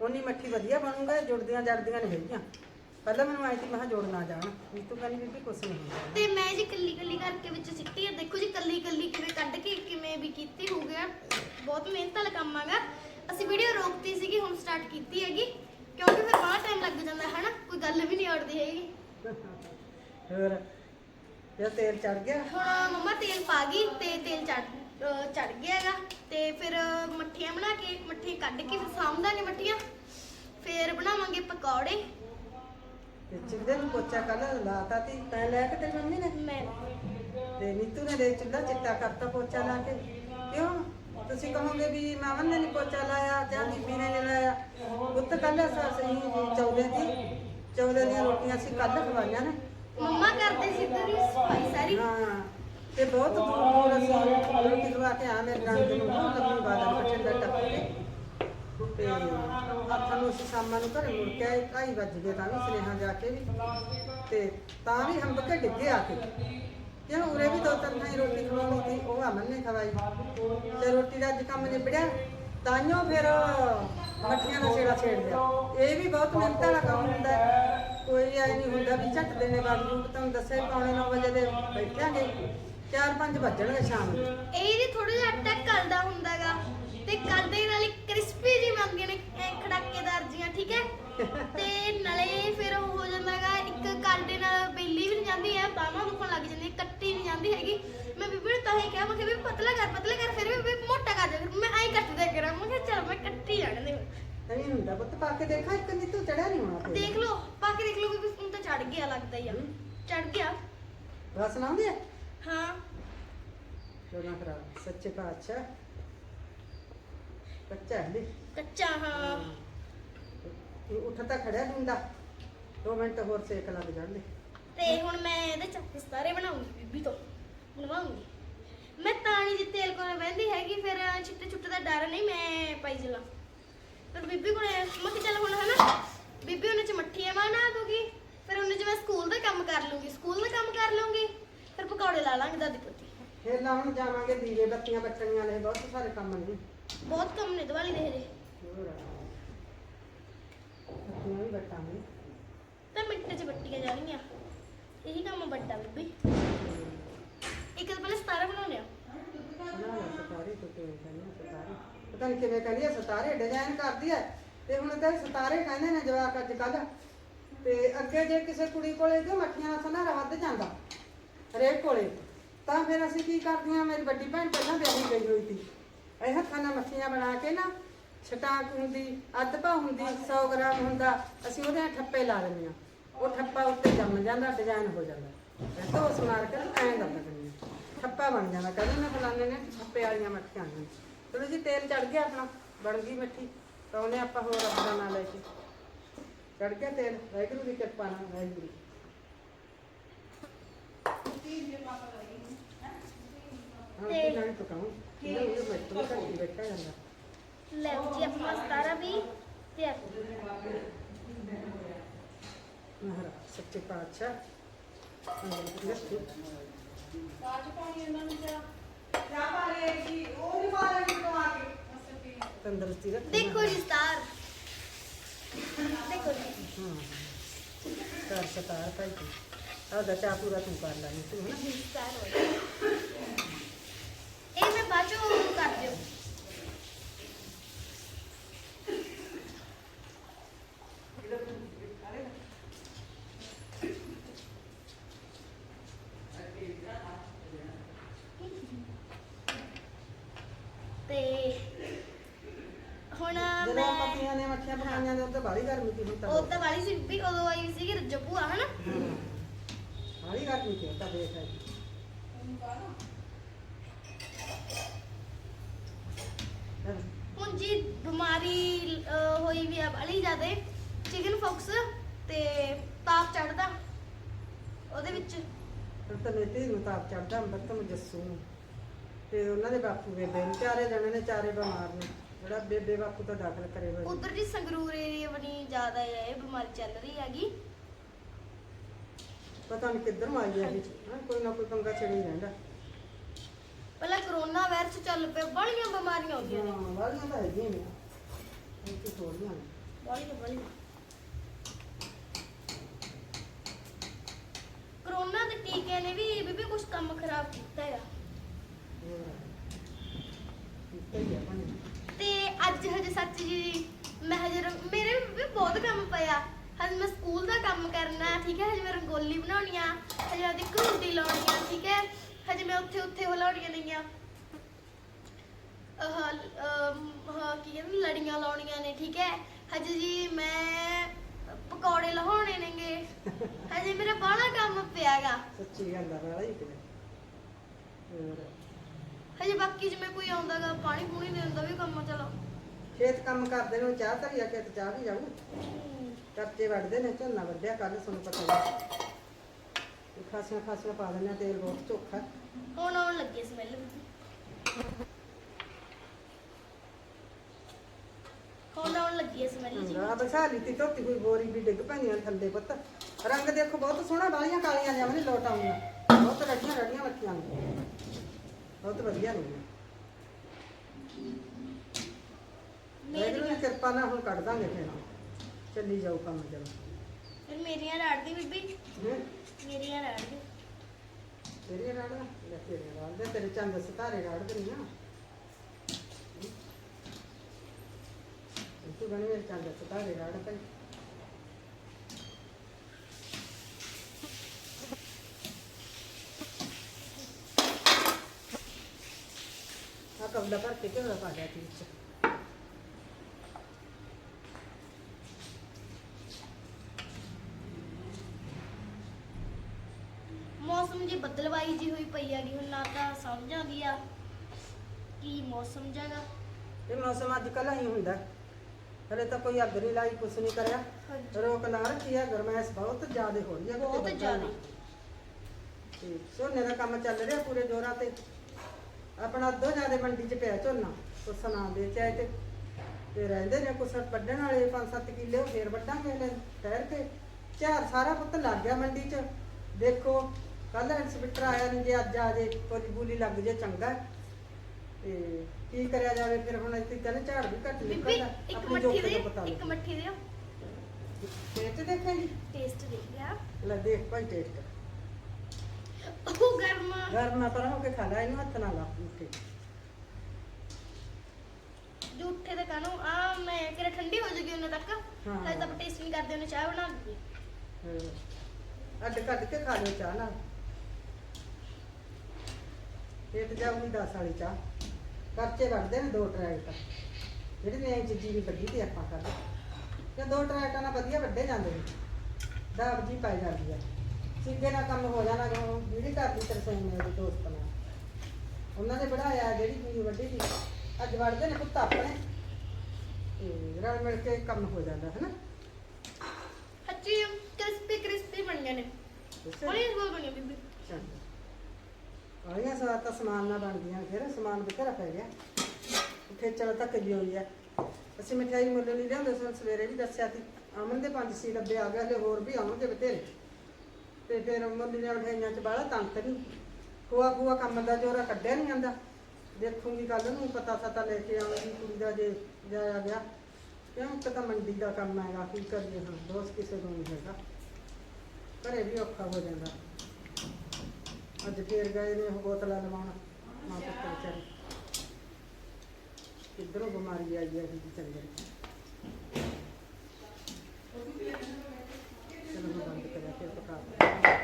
Speaker 2: ਉਨੀ ਮੱਠੀ ਵਧੀਆ ਬਣੂਗਾ ਜੁੜਦੀਆਂ ਜੜਦੀਆਂ ਨਹੀਂ ਹੈਗੀਆਂ। ਪਹਿਲਾਂ ਮੈਨੂੰ ਆਈ ਸੀ ਮੈਂ ਕਿਹਾ ਜੁੜ ਨਾ ਜਾਣ। ਵੀ ਤੂੰ ਕਹਿੰਦੀ ਬੀਬੀ ਕੁਛ ਨਹੀਂ ਹੁੰਦਾ।
Speaker 1: ਤੇ ਮੈਂ ਜੀ ਕੱਲੀ ਕੱਲੀ ਕਰਕੇ ਵਿੱਚ ਸਿੱਟੀ ਆ। ਦੇਖੋ ਜੀ ਕੱਲੀ ਕੱਲੀ ਕਿਵੇਂ ਕੱਢ ਕੇ ਕਿਵੇਂ ਵੀ ਕੀਤੀ ਹੋ ਗਿਆ। ਬਹੁਤ ਮਿਹਨਤ ਵਾਲਾ ਕੰਮ ਆਗਾ ਅਸੀਂ ਵੀਡੀਓ ਰੋਕਤੀ ਸੀਗੀ ਹੁਣ ਸਟਾਰਟ ਕੀਤੀ ਹੈਗੀ। ਕਿਉਂਕਿ ਫਿਰ
Speaker 2: ਹੋਰ ਇਹ ਤੇਲ ਚੜ ਗਿਆ?
Speaker 1: ਹੁਣ ਮੰਮਾ ਤੇਲ ਪਾ ਗਈ ਤੇ ਤੇਲ ਚੜ ਚੜ ਗਿਆ ਹੈਗਾ ਤੇ ਫਿਰ ਮੱਠੀਆਂ ਬਣਾ ਕੇ ਮੱਠੀਆਂ ਕੱਢ ਕੇ ਫਿਰ ਸਾਂਭਦਾਂਗੇ ਮੱਠੀਆਂ। ਫਿਰ ਬਣਾਵਾਂਗੇ ਪਕੌੜੇ।
Speaker 2: ਤੇ ਚਿੱਲੇ ਨੂੰ ਪੋਚਾ ਕੱਲ ਲਾਤਾ ਤੀ ਤੈਂ ਲੈ ਕੇ ਤੇਰੀ ਮੰਮੀ ਨੇ?
Speaker 1: ਮੈਂ।
Speaker 2: ਤੇ ਨੀਤੂ ਨੇ ਦੇ ਚੁੱਲ੍ਹਾ ਚਿੱਟਾ ਕਰਤਾ ਪੋਚਾ ਲਾ ਕੇ। ਕਿਉਂ? ਤੁਸੀਂ ਕਹੋਗੇ ਵੀ ਮਾਮਨ ਨੇ ਨੀ ਪੋਚਾ ਲਾਇਆ ਜਾਂ ਬੀਬੀ ਨੇ ਨੀ ਲਾਇਆ। ਪੁੱਤ ਕੱਲ ਸਹੀ ਚੌਲੇ ਦੀ ਚੌਲੇ ਦੀਆਂ ਰੋਟੀਆਂ ਅਸੀਂ ਕੱਲ ਖਵਾਈਆਂ ਨੇ।
Speaker 1: ਮੰਮਾ ਕਰਦੇ ਸੀ ਤੇਰੀ ਸਫ਼ਾਈ ਸਾਰੀ?
Speaker 2: ਹਾਂ। ਤੇ ਬਹੁਤ ਦੂਰ ਦੂਰ ਅਸੀਂ ਰੋਟੀ ਖਵਾ ਕੇ ਆ ਮੇਰੇ ਨੰਦ ਨੂੰ ਬਹੁਤ ਲੰਮੀ ਬਾਦਲ ਬਠਿੰਡਾ ਟੱਪ ਕੇ ਤੇ ਆਪਾਂ ਨੂੰ ਅਸੀਂ ਸ਼ਾਮਾਂ ਨੂੰ ਘਰੇ ਮੁੜ ਕੇ ਆਏ, ਢਾਈ ਵੱਜ ਗਏ ਤਾਂ ਵੀ ਸੁਨੇਹਾ ਜਾ ਕੇ ਵੀ। ਤੇ ਤਾਂ ਵੀ ਹੰਬ ਕੇ ਡਿੱਗੇ ਆ ਕੇ। ਕਿਉਂ ਉਰੇ ਵੀ ਦੋ ਤਿੰਨ ਥਾਈ ਰੋਟੀ ਖਵਾਉਣੀ ਸੀ, ਉਹ ਅਮਨ ਨੇ ਖਵਾਈ। ਤੇ ਰੋਟੀ ਦਾ ਅੱਜ ਕੰਮ ਨਿਬੜਿਆ ਤਾਈਓ ਫਿਰ ਮੱਠੀਆਂ ਦਾ ਛੇੜਾ ਛੇੜ ਲਿਆ। ਇਹ ਵੀ ਬਹੁਤ ਮਿਹਨਤ ਵਾਲਾ ਕੰਮ ਹੁੰਦਾ ਹੈ। ਕੋਈ ਐ ਨਹੀਂ ਹੁੰਦਾ ਵੀ ਝੱਟ ਦੇਣੇ ਬਾਅਦ ਰੂਪ ਤੁਹਾਨੂੰ ਦੱਸੇ ਪੌਣੇ 9 ਵਜੇ ਦੇ ਬੈਠਾਂਗੇ। 4-5 ਵੱਜਣਗੇ ਸ਼ਾਮ ਨੂੰ।
Speaker 1: ਇਹ ਵੀ ਥੋੜਾ ਜਿਹਾ ਆਟਾ ਕਲਦਾ ਹੁੰਦਾਗਾ ਤੇ ਕਲਦੇ ਨਾਲ ਕ੍ਰਿਸਪੀ ਜੀ ਮੰਗਦੇ ਨੇ ਐਂ ਖੜਾਕੇਦਾਰ ਜੀਆਂ ਠੀਕ ਹੈ? ਤੇ ਨਾਲੇ ਫਿਰ ਉਹ ਹੋ ਜਾਂਦਾਗਾ ਇੱਕ ਕਾਂਡੇ ਨਾਲ ਬੇਲੀ ਵੀ ਨਹੀਂ ਜਾਂਦੀ ਐ ਬਾਹਾਂ ਦੁਖਣ ਲੱਗ ਜਾਂਦੀ ਕੱਟੀ ਨਹੀਂ ਜਾਂਦੀ ਹੈਗੀ। ਮੈਂ ਬੀਬੀ ਨੂੰ ਤਾਂ ਹੀ ਕਿਹਾ ਮੈਂ ਕਿਹਾ ਵੀ ਪਤਲਾ ਕਰ ਪਤਲਾ ਕਰ। ਫਿਰ ਵੀ ਮੋਟਾ ਕਰ ਦੇ ਫਿਰ ਮੈਂ ਐਂ ਕੱਟ ਦਿਆ ਕਰਾਂ। ਮੈਂ ਕਿਹਾ ਚੱਲ ਮੈਂ ਕੱਟੀ ਜਾਣ ਦੇ
Speaker 2: ਨਹੀਂ ਹੁੰਦਾ ਪੁੱਤ ਪਾ ਕੇ ਦੇਖਾਂ ਇੱਕ ਨਹੀਂ ਤੂੰ ਚੜਿਆ ਨਹੀਂ ਹੋਣਾ ਤੇਰੇ।
Speaker 1: ਦੇਖ ਲਓ ਪਾ ਕੇ ਦੇਖ ਲਓ ਬੀਬੀ ਹੁਣ ਤਾਂ ਚੜ ਗਿਆ ਲੱਗਦਾ ਹੀ ਆ।
Speaker 2: ਹੂੰ।
Speaker 1: ਚੜ ਗਿਆ।
Speaker 2: ਰਸ ਲਾਉਂਦੇ ਆ
Speaker 1: ਹਾਂ
Speaker 2: ਸੋਨਾ ਖਰਾਬ ਸੱਚੇ ਪਾਤਸ਼ਾਹ। ਕੱਚਾ ਹੈ ਨੀ।
Speaker 1: ਕੱਚਾ ਹਾਂ।
Speaker 2: ਇਹ ਉੱਠ ਤਾਂ ਖੜਿਆ ਹੁੰਦਾ। 2 ਮਿੰਟ ਹੋਰ ਸੇਕ ਲੱਗ ਜਾਂਦੇ
Speaker 1: ਤੇ ਹੁਣ ਮੈਂ ਇਹਦੇ ਚ ਸਾਰੇ ਬਣਾਉਂਗੀ ਬੀਬੀ ਤੋਂ। ਬਣਵਾਉਂਗੀ। ਮੈਂ ਤਾਂ ਨਹੀਂ ਜੇ ਤੇਲ ਕੋਲ ਬਹਿੰਦੀ ਹੈਗੀ ਫਿਰ ਛਿੱਟੇ ਛੁੱਟੇ ਦਾ ਡਰ ਨਹੀਂ ਮੈਂ ਪਾਈ ਚਲਾ ਫਿਰ ਬੀਬੀ ਕੋਲੇ ਮੈਂ ਕਿ ਚੱਲ ਹੁਣ ਹਨਾ ਬੀਬੀ ਉਹਨੇ ਚ ਮੱਠੀਆਂ ਬਣਾ ਦੂਗੀ ਫਿਰ ਉਹਨੇ ਚ ਮੈਂ ਸਕੂਲ ਦਾ ਕੰਮ ਕਰ ਲੂੰਗੀ ਸਕੂਲ ਦਾ ਕੰਮ ਕਰ ਲੂੰਗੀ ਫਿਰ ਪਕੌੜੇ ਲਾ ਲਾਂਗੇ ਦਾਦੀ ਪੁੱਤੀ।
Speaker 2: ਫਿਰ ਲਾਉਣ ਜਾਵਾਂਗੇ ਦੀਵੇ ਬੱਤੀਆਂ ਬੱਚਣੀਆਂ ਨੇ ਬਹੁਤ ਸਾਰੇ ਕੰਮ ਨੇ।
Speaker 1: ਬਹੁਤ ਕੰਮ ਨੇ ਦੀਵਾਲੀ ਦੇ ਹਜੇ।
Speaker 2: ਹੋਰ ਬੱਤੀਆਂ ਵੀ ਬੱਟਾਂਗੇ।
Speaker 1: ਤਾਂ ਮਿੰਟ ਚ ਬੱਟੀਆਂ ਜਾਣਗੀਆਂ ਇਹੀ ਕੰਮ ਵੱਡਾ ਬੀਬੀ। ਇੱਕ ਤਾਂ ਪਹਿਲਾਂ ਸਤਾਰਾ ਬਣਾਉਣੇ ਆ।
Speaker 2: ਨਾ ਨਾ ਸਤਾਰੇ ਤੋਂ ਕਿਵੇਂ ਕਹਿੰਦੇ ਆ ਸਤਾਰੇ। ਪਤਾ ਨਹੀਂ ਕਿਵੇਂ ਕਹਿੰਦੀ ਆ ਸਤਾਰੇ ਡਿਜ਼ਾਈਨ ਕਰਦੀ ਆ। ਤੇ ਹੁਣ ਤਾਂ ਸਤਾਰੇ ਕਹਿੰਦੇ ਨੇ ਜਵਾਕ ਅੱਜ ਕੱਲ ਤੇ ਅੱਗੇ ਜੇ ਕਿਸੇ ਕੁੜੀ ਕੋਲੇ ਤੇ ਮੱਠੀਆਂ ਦਾ ਸੰਧਾਰਾ ਵੱਧ ਜਾਂਦਾ। ਹਰੇਕ ਕੋਲੇ। ਤਾਂ ਫਿਰ ਅਸੀਂ ਕੀ ਕਰਦੀਆਂ ਮੇਰੀ ਵੱਡੀ ਭੈਣ ਪਹਿਲਾਂ ਵਿਆਹੀ ਗਈ ਹੋਈ ਸੀ। ਇਹ ਹੱਥਾਂ ਨਾਲ ਮੱਠੀਆਂ ਬਣਾ ਕੇ ਨਾ ਛਟਾਕ ਹੁੰਦੀ ਅੱਧ ਭਾ ਹੁੰਦੀ 100 ਗ੍ਰਾਮ ਹੁੰਦਾ, ਅਸੀਂ ਉਹਦੇ ਨਾਲ ਠੱਪੇ ਲਾ ਲੈਂਦੇ ਆ ਉਹ ਠੱਪਾ ਉੱਤੇ ਜੰਮ ਜਾਂਦਾ, ਡਿਜ਼ਾਈਨ ਹੋ ਜਾਂਦਾ। ਇਹ ਤਾਂ ਉਸ ਮਾਰ ਕੇ ਐਂ ਕਰ ਦਿੰਦੇ ਆ ਠੱਪਾ ਬਣ ਜਾਂਦਾ। ਕਹਿੰਦੇ ਮੈਂ ਫਲਾਣੇ ਨੇ ਠੱਪੇ ਵਾਲੀਆਂ ਮੱਠੀਆਂ ਨੇ ਚਲੋ ਜੀ ਤੇਲ ਚੜ ਗਿਆ ਆਪਣਾ, ਬਣ ਗਈ ਮੱਠੀ। ਤਾਂ ਉਹਨੇ ਆਪਾਂ ਹੋਰ ਆਪਣਾ ਨਾਲ ਲੈ ਕੇ ਚੜ ਗਿਆ ਤੇਲ। ਵਾਹਿਗੁਰੂ ਦੀ ਕਿਰਪਾ ਨਾਲ, ਵਾਹਿਗੁਰੂ। ਹਾਂ ਤੇ ਨਾਲ ਪਕਾਉਂ ਇਹਦਾ ਉਹ ਮੱਠੀ ਦਾ ਘੱਟ ਬੈਠਾ ਜਾਂਦਾ
Speaker 1: ਲੈ ਜੀ ਆਪਣਾ ਸਤਾਰਾ ਵੀ ਤਿਆਰ
Speaker 2: ਮਹਾਰਾਜ ਸੱਚੇ ਪਾਤਸ਼ਾਹ ਅੰਦਰ ਰੱਖੀ ਤੰਦਰੁਸਤੀ ਰੱਖੀ
Speaker 1: ਦੇਖੋ ਜੀ ਸਤਾਰ ਦੇਖੋ ਜੀ
Speaker 2: ਹਾਂ ਕਰ ਸਤਾਰ ਭਾਈ ਤੂੰ ਆਦਾ ਚਾਹ ਪੂਰਾ ਤੂੰ ਕਰ ਲੈ ਤੂੰ ਨਾ।
Speaker 1: ਸਤਾਰ ਹੋ ਗਿਆ ਇਹ ਮੈਂ ਬਾਅਦੋਂ ਕਰ ਦਿਓ। ਤੇ ਹੁਣ
Speaker 2: ਜਦੋਂ
Speaker 1: ਮੈਂ
Speaker 2: ਪਤੀਆਂ ਨੇ ਮੱਖੀਆਂ ਬਣਾਈਆਂ ਨੇ ਉਹ ਤਾਂ ਬਾਹਲੀ ਗਰਮੀ ਸੀ ਹੁਣ ਤਾਂ।
Speaker 1: ਉਹ ਤਾਂ ਵਾਲੀ ਸੀ ਵੀ ਉਦੋਂ ਆਈ ਸੀ ਰੱਜਪੂ ਆ ਹਨਾ?
Speaker 2: ਗਰਮੀ ਸੀ ਉਹ ਤਾਂ ਦੇਖ ਹੈ
Speaker 1: ਹੁਣ ਜੀ ਬਿਮਾਰੀ ਅਹ, ਹੋਈ ਵੀ ਆ ਬੜੀ ਜ਼ਿਆਦੇ। ਚਿਕਨ ਫੌਕਸ ਤੇ ਤਾਪ ਚੜਦਾ ਉਹਦੇ ਵਿੱਚ।
Speaker 2: ਫਿਰ ਤਾਂ ਤੇ ਨੂੰ ਤਾਪ ਚੜਦਾ ਅੰਬਰ ਤੋਂ ਜੱਸੂ ਨੂੰ। ਤੇ ਉਹਨਾਂ ਦੇ ਬਾਪੂ ਬੇਬੇ ਨੂੰ ਚਾਰੇ ਜਣੇ ਨੇ ਚਾਰੇ ਬਿਮਾਰ ਨੇ। ਜਿਹੜਾ ਬੇਬੇ ਬਾਪੂ ਤਾਂ ਦਾਖਲ ਕਰੇ ਹੋਏ ਨੇ।
Speaker 1: ਉਧਰ ਜੀ ਸੰਗਰੂਰ ਏਰੀਆ ਬਣੀ ਜ਼ਿਆਦਾ ਹੈ ਇਹ ਬਿਮਾਰੀ ਚੱਲ ਰਹੀ ਹੈਗੀ।
Speaker 2: ਪਤਾ ਨਹੀਂ ਕਿੱਧਰ ਨੂੰ ਆਈ ਹੈ ਕੋਈ ਨਾ ਕੋਈ ਪੰਗਾ ਛੜੀ ਰਹਿੰਦਾ।
Speaker 1: ਪਹਿਲਾਂ ਕਰੋਨਾ ਵਾਇਰਸ ਚੱਲ ਪਿਆ ਬੜੀਆਂ ਬਿਮਾਰੀਆਂ ਆਉਂਦੀਆਂ ਨੇ।
Speaker 2: ਹਾਂ ਵਾਲੀਆਂ ਤਾਂ ਹੈਗੀਆਂ ਨੇ। ਇਹ ਕੀ ਥੋੜੀਆਂ ਨੇ
Speaker 1: ਬੜੀਆਂ ਬੜੀਆਂ ਕਰੋਨਾ ਦੇ ਟੀਕੇ ਨੇ ਵੀ ਬੀਬੀ ਕੁਝ ਕੰਮ ਖਰਾਬ ਕੀਤਾ
Speaker 2: ਆ।
Speaker 1: ਤੇ ਅੱਜ ਹਜੇ ਸੱਚ ਜੀ ਮੈਂ ਹਜੇ ਮੇਰੇ ਵੀ ਬਹੁਤ ਕੰਮ ਪਿਆ ਅੱਜ ਮੈਂ ਸਕੂਲ ਦਾ ਕੰਮ ਕਰਨਾ ਠੀਕ ਹੈ? ਹਜੇ ਮੈਂ ਰੰਗੋਲੀ ਬਣਾਉਣੀ ਆ ਹਜੇ ਮੈਂ ਉਹਦੀ ਲਾਉਣੀ ਆ ਠੀਕ ਹੈ? ਹਜੇ ਮੈਂ ਉੱਥੇ ਉੱਥੇ ਉਹ ਲਾਉਣੀਆਂ ਆਹ ਅਮ, ਆਹ ਕੀ ਕਹਿੰਦੇ ਲੜੀਆਂ ਲਾਉਣੀਆਂ ਨੇ ਠੀਕ ਹੈ? ਹਜੇ ਜੀ ਮੈਂ ਪਕੌੜੇ ਲਾਉਣੇ ਨੇਗੇ। ਹਜੇ ਮੇਰਾ ਬਾਹਲਾ ਕੰਮ ਪਿਆਗਾ।
Speaker 2: ਸੱਚੀ ਗੱਲ ਆ ਵਾਲਾ ਹੀ
Speaker 1: ਹਜੇ ਬਾਕੀ ਜਿਵੇਂ ਕੋਈ ਆਉਂਦਾਗਾ ਪਾਣੀ ਪੂਣੀ ਦੇਣ ਦਾ ਵੀ ਕੰਮ ਆ, ਚਲੋ।
Speaker 2: ਖੇਤ ਕੰਮ ਕਰਦੇ ਨੂੰ ਚਾਹ ਧਰੀ ਆ ਖੇਤ ਚਾਹ ਵੀ ਜਾਊ? ਕੱਚੇ ਵੱਢਦੇ ਨੇ ਝੋਨਾ ਵੱਢਿਆ ਕੱਲ ਤੁਹਾਨੂੰ ਪਤਾ ਹੀ ਖਾਸੀਆਂ ਖਾਸੀਆਂ ਪਾ ਦਿੰਦੇ ਆ ਤੇਲ ਬਹੁਤ ਚੋਖਾ।
Speaker 1: ਹੁਣ ਆਉਣ ਲੱਗੀ ਸਮੈਲ ਹੁਣ ਆਉਣ ਲੱਗੀ ਸਮੈਲ ਜੀ।
Speaker 2: ਆ ਬਸਾ ਲਈ ਧੋਤੀ ਹੋਈ ਬੋਰੀ ਵੀ ਡਿੱਗ ਪੈਂਦੀਆਂ ਥੱਲੇ ਪੁੱਤ। ਰੰਗ ਦੇਖੋ ਬਹੁਤ ਸੋਹਣਾ ਬਾਲੀਆਂ ਕਾਲੀਆਂ ਜਿਹਾ ਨਹੀਂ ਲੋਟ ਆਉਂਦੀਆਂ। ਬਹੁਤ ਨੇ। ਬਹੁਤ ਵਧੀਆ ਨੇ। ਮੇਰੀ
Speaker 1: ਮੇਰੀਆਂ
Speaker 2: ਕਿਰਪਾ ਨਾਲ ਹੁਣ ਕੱਢ ਦਾਂਗੇ ਫਿਰ। ਚੱਲੀ ਜਾਊ ਕੰਮ ਚਲੋ
Speaker 1: ਫਿਰ ਮੇਰੀਆਂ ਰਾੜਦੀ ਬੀਬੀ?
Speaker 2: ਹੈਂ?
Speaker 1: ਮੇਰੀਆਂ ਰਾੜਦੀ
Speaker 2: ਤੇਰੀ ਰਾੜ? ਲੈ ਤੇਰੀ ਰਾੜ ਦੇ ਤੇਰੇ ਚੰਦ ਸਿਤਾਰੇ ਰਾੜ ਦੇ ਨਾ। ਤੂੰ ਬਣੇ ਮੇਰੇ ਚੰਦ ਸਿਤਾਰੇ ਰਾੜ ਪਈ ਆ ਕਬਲਾ ਭਰ ਕੇ ਕਿਉਂ ਪਾ ਦਿਆ ਤੀ ਵਿੱਚ
Speaker 1: ਮੌਸਮ ਜੀ ਬੱਦਲਵਾਈ ਜੀ ਹੋਈ ਹੈਗੀ ਹੁਣ ਨਾ ਤਾਂ ਸਮਝ ਆਉਂਦੀ ਆ ਕੀ ਮੌਸਮ ਜਗਾ
Speaker 2: ਇਹ ਮੌਸਮ ਅੱਜ ਕੱਲ੍ਹ ਹੀ ਹੁੰਦਾ। ਹਲੇ ਤਾਂ ਕੋਈ ਅੱਗ ਨਹੀਂ ਲਾਈ ਕੁਛ ਨਹੀਂ ਕਰਿਆ। ਰੋਕ ਲਾ ਰੱਖੀ ਹੈ ਗਰਮੈਸ਼ ਬਹੁਤ ਜ਼ਿਆਦਾ ਹੋ ਰਹੀ ਹੈ ਕਿਤੇ
Speaker 1: ਬਹੁਤ ਜ਼ਿਆਦਾ।
Speaker 2: ਤੇ ਝੋਨੇ ਦਾ ਕੰਮ ਚੱਲ ਰਿਹਾ ਪੂਰੇ ਜੋਰਾਂ ਤੇ। ਆਪਣਾ ਅੱਧੋ ਜ਼ਿਆਦਾ ਮੰਡੀ 'ਚ ਪਿਆ ਝੋਨਾ ਕੁਛ ਨਾ ਵੇਚਿਆ ਤੇ ਤੇ ਰਹਿੰਦੇ ਨੇ ਕੁਛ ਵੱਢਣ ਵਾਲੇ 5-7 ਕਿੱਲੇ ਉਹ ਫੇਰ ਵੱਢਾਂਗੇ ਹਲੇ ਠਹਿਰ ਕੇ। ਝਾਰ ਸਾਰਾ ਪੁੱਤ ਲੱਗ ਗਿਆ ਮੰਡੀ 'ਚ। ਦੇਖੋ ਕੱਲ ਇੰਸਪੈਕਟਰ ਆਇਆ ਨਹੀਂ ਜੇ ਅੱਜ ਆ ਜੇ ਕੋਈ ਬੂਲੀ ਲੱਗ ਜੇ ਚੰਗਾ ਹੈ। ਤੇ ਕੀ ਕਰਿਆ ਜਾਵੇ ਫਿਰ ਹੁਣ ਇੱਥੇ ਕਹਿੰਦੇ ਝਾੜ ਵੀ ਘੱਟ
Speaker 1: ਬੀਬੀ
Speaker 2: ਨਿਕਲਦਾ
Speaker 1: ਇੱਕ
Speaker 2: ਆਪਣੀ
Speaker 1: ਮੱਠੀ
Speaker 2: ਜੋਖੇ
Speaker 1: ਦੇ
Speaker 2: ਦਾ ਪਤਾ
Speaker 1: ਇੱਕ ਮੱਠੀ ਦਿਓ।
Speaker 2: ਟੇਸਟ ਦੇਖਾਂਗੀ
Speaker 1: ਟੇਸਟ ਦੇਖ ਲਿਆ।
Speaker 2: ਲੈ ਦੇਖ ਭਾਈ ਟੇਸਟ
Speaker 1: ਉਹ ਗਰਮ।
Speaker 2: ਗਰਮ ਨਾ ਪਰ ਹੋ ਕੇ ਖਾ ਲੈ ਇਹਨੂੰ ਹੱਥ ਨਾਲ ਲਾ ਉੱਤੇ
Speaker 1: ਜੂਠੇ ਦੇ ਕਾਨੂੰ ਆ ਮੈਂ ਕਿਹੜਾ ਠੰਡੀ ਹੋ ਜੂਗੀ ਉਹਨਾਂ ਤੱਕ?
Speaker 2: ਹਾਂ।
Speaker 1: ਹਜੇ ਤਾਂ ਟੇਸਟ ਨਹੀਂ ਕਰਦੇ ਉਹਨੇ ਚਾਹ ਬਣਾ ਦਿੱਤੀ
Speaker 2: ਹਾਂ। ਅੱਡ ਕੱਢ ਕੇ ਖਾ ਲਿਓ ਚਾਹ ਨਾਲ। ਪੇਟ ਜਾਊਗੀ 10 ਵਾਲੀ ਚਾਹ। ਖਰਚੇ ਵੱਢਦੇ ਨੇ ਦੋ ਟਰੈਕਟਰ ਜਿਹੜੀ ਨੇ ਇੰਚ ਜੀ ਵੀ ਵੱਢੀ ਤੇ ਆਪਾਂ ਕਰ ਤੇ ਦੋ ਟਰੈਕਟਰਾਂ ਨਾਲ ਵਧੀਆ ਵੱਢੇ ਜਾਂਦੇ ਨੇ। ਦਾਬ ਜੀ ਪਾਈ ਜਾਂਦੀ ਆ। ਸਿੱਧੇ ਨਾਲ ਕੰਮ ਹੋ ਜਾਣਾ ਜਦੋਂ ਜਿਹੜੀ ਘਰ ਦੀ ਤਰਸੋਂ ਮੇਰੇ ਦੋਸਤ ਨਾਲ। ਉਹਨਾਂ ਨੇ ਬਣਾਇਆ ਜਿਹੜੀ ਚੀਜ਼ ਵੱਢੀ ਸੀ। ਅੱਜ ਵੱਢਦੇ ਨੇ ਪੁੱਤ ਆਪਣੇ। ਤੇ ਰਲ ਮਿਲ ਕੇ ਕੰਮ ਹੋ ਜਾਂਦਾ ਹੈ ਨਾ
Speaker 1: ਅੱਛੀ ਕ੍ਰਿਸਪੀ ਕ੍ਰਿਸਪੀ ਬਣੀਆਂ ਨੇ।
Speaker 2: ਦੱਸਿਆ?
Speaker 1: ਬੜੀ ਬਹੁਤ ਬਣੀਆਂ ਬੀਬੀ।
Speaker 2: ਆਈਆਂ ਸਾਰਾ ਤਾਂ ਸਮਾਨ ਨਾਲ ਬਣਦੀਆਂ ਫਿਰ ਸਮਾਨ ਬਥੇਰਾ ਪੈ ਗਿਆ। ਖੇਚਲ ਤੱਕ ਜੀ ਹੋਈ ਹੈ ਅਸੀਂ ਮਠਿਆਈ ਮੁੱਲ ਨਹੀਂ ਲਿਆਉਂਦੇ ਸਨ ਸਵੇਰੇ ਵੀ ਦੱਸਿਆ ਸੀ, ਅਮਨ ਦੇ ਪੰਜ ਛੇ ਡੱਬੇ ਆ ਗਏ, ਹਲੇ ਹੋਰ ਵੀ ਆਉਣਗੇ ਬਥੇਰੇ। ਤੇ ਫਿਰ ਮੁੱਲ ਦੀਆਂ ਮਠਿਆਈਆਂ ਚ ਬਾਹਲਾ ਤੰਤ ਨਹੀਂ ਖੋਆ ਖੋਆ ਕੰਮ ਦਾ ਜੋਰਾ ਕੱਢਿਆ ਨਹੀਂ ਜਾਂਦਾ। ਦੇਖੂਗੀ ਕੱਲ ਨੂੰ, ਪਤਾ ਸਤਾ ਲੈ ਕੇ ਆਉਂਗੀ ਕੁੜੀ ਦਾ ਜੇ ਜਾਇਆ ਗਿਆ। ਕਿਉਂ ਤਾਂ ਮੰਡੀ ਦਾ ਕੰਮ ਹੈਗਾ, ਕੀ ਕਰੀਏ ਹੁਣ, ਦੋਸਤ ਕਿਸੇ ਨੂੰ ਨਹੀਂ ਹੈਗਾ। ਘਰੇ ਵੀ ਔਖਾ ਹੋ ਜਾਂਦਾ। ਅੱਜ ਫੇਰ ਗਏ ਨੇ ਉਹ ਬੋਤਲਾਂ ਲਵਾਉਣ। ਮਾਂ ਪੁੱਤ ਵਿਚਾਰੇ। ਕਿੱਧਰੋਂ ਬਿਮਾਰੀ ਆਈ ਹੈ ਜੀ ਚੰਗੇ ਚਲੋ ਮੈਂ ਬੰਦ ਕਰਿਆ ਫਿਰ ਪਕਾ ਦਿਆਂ।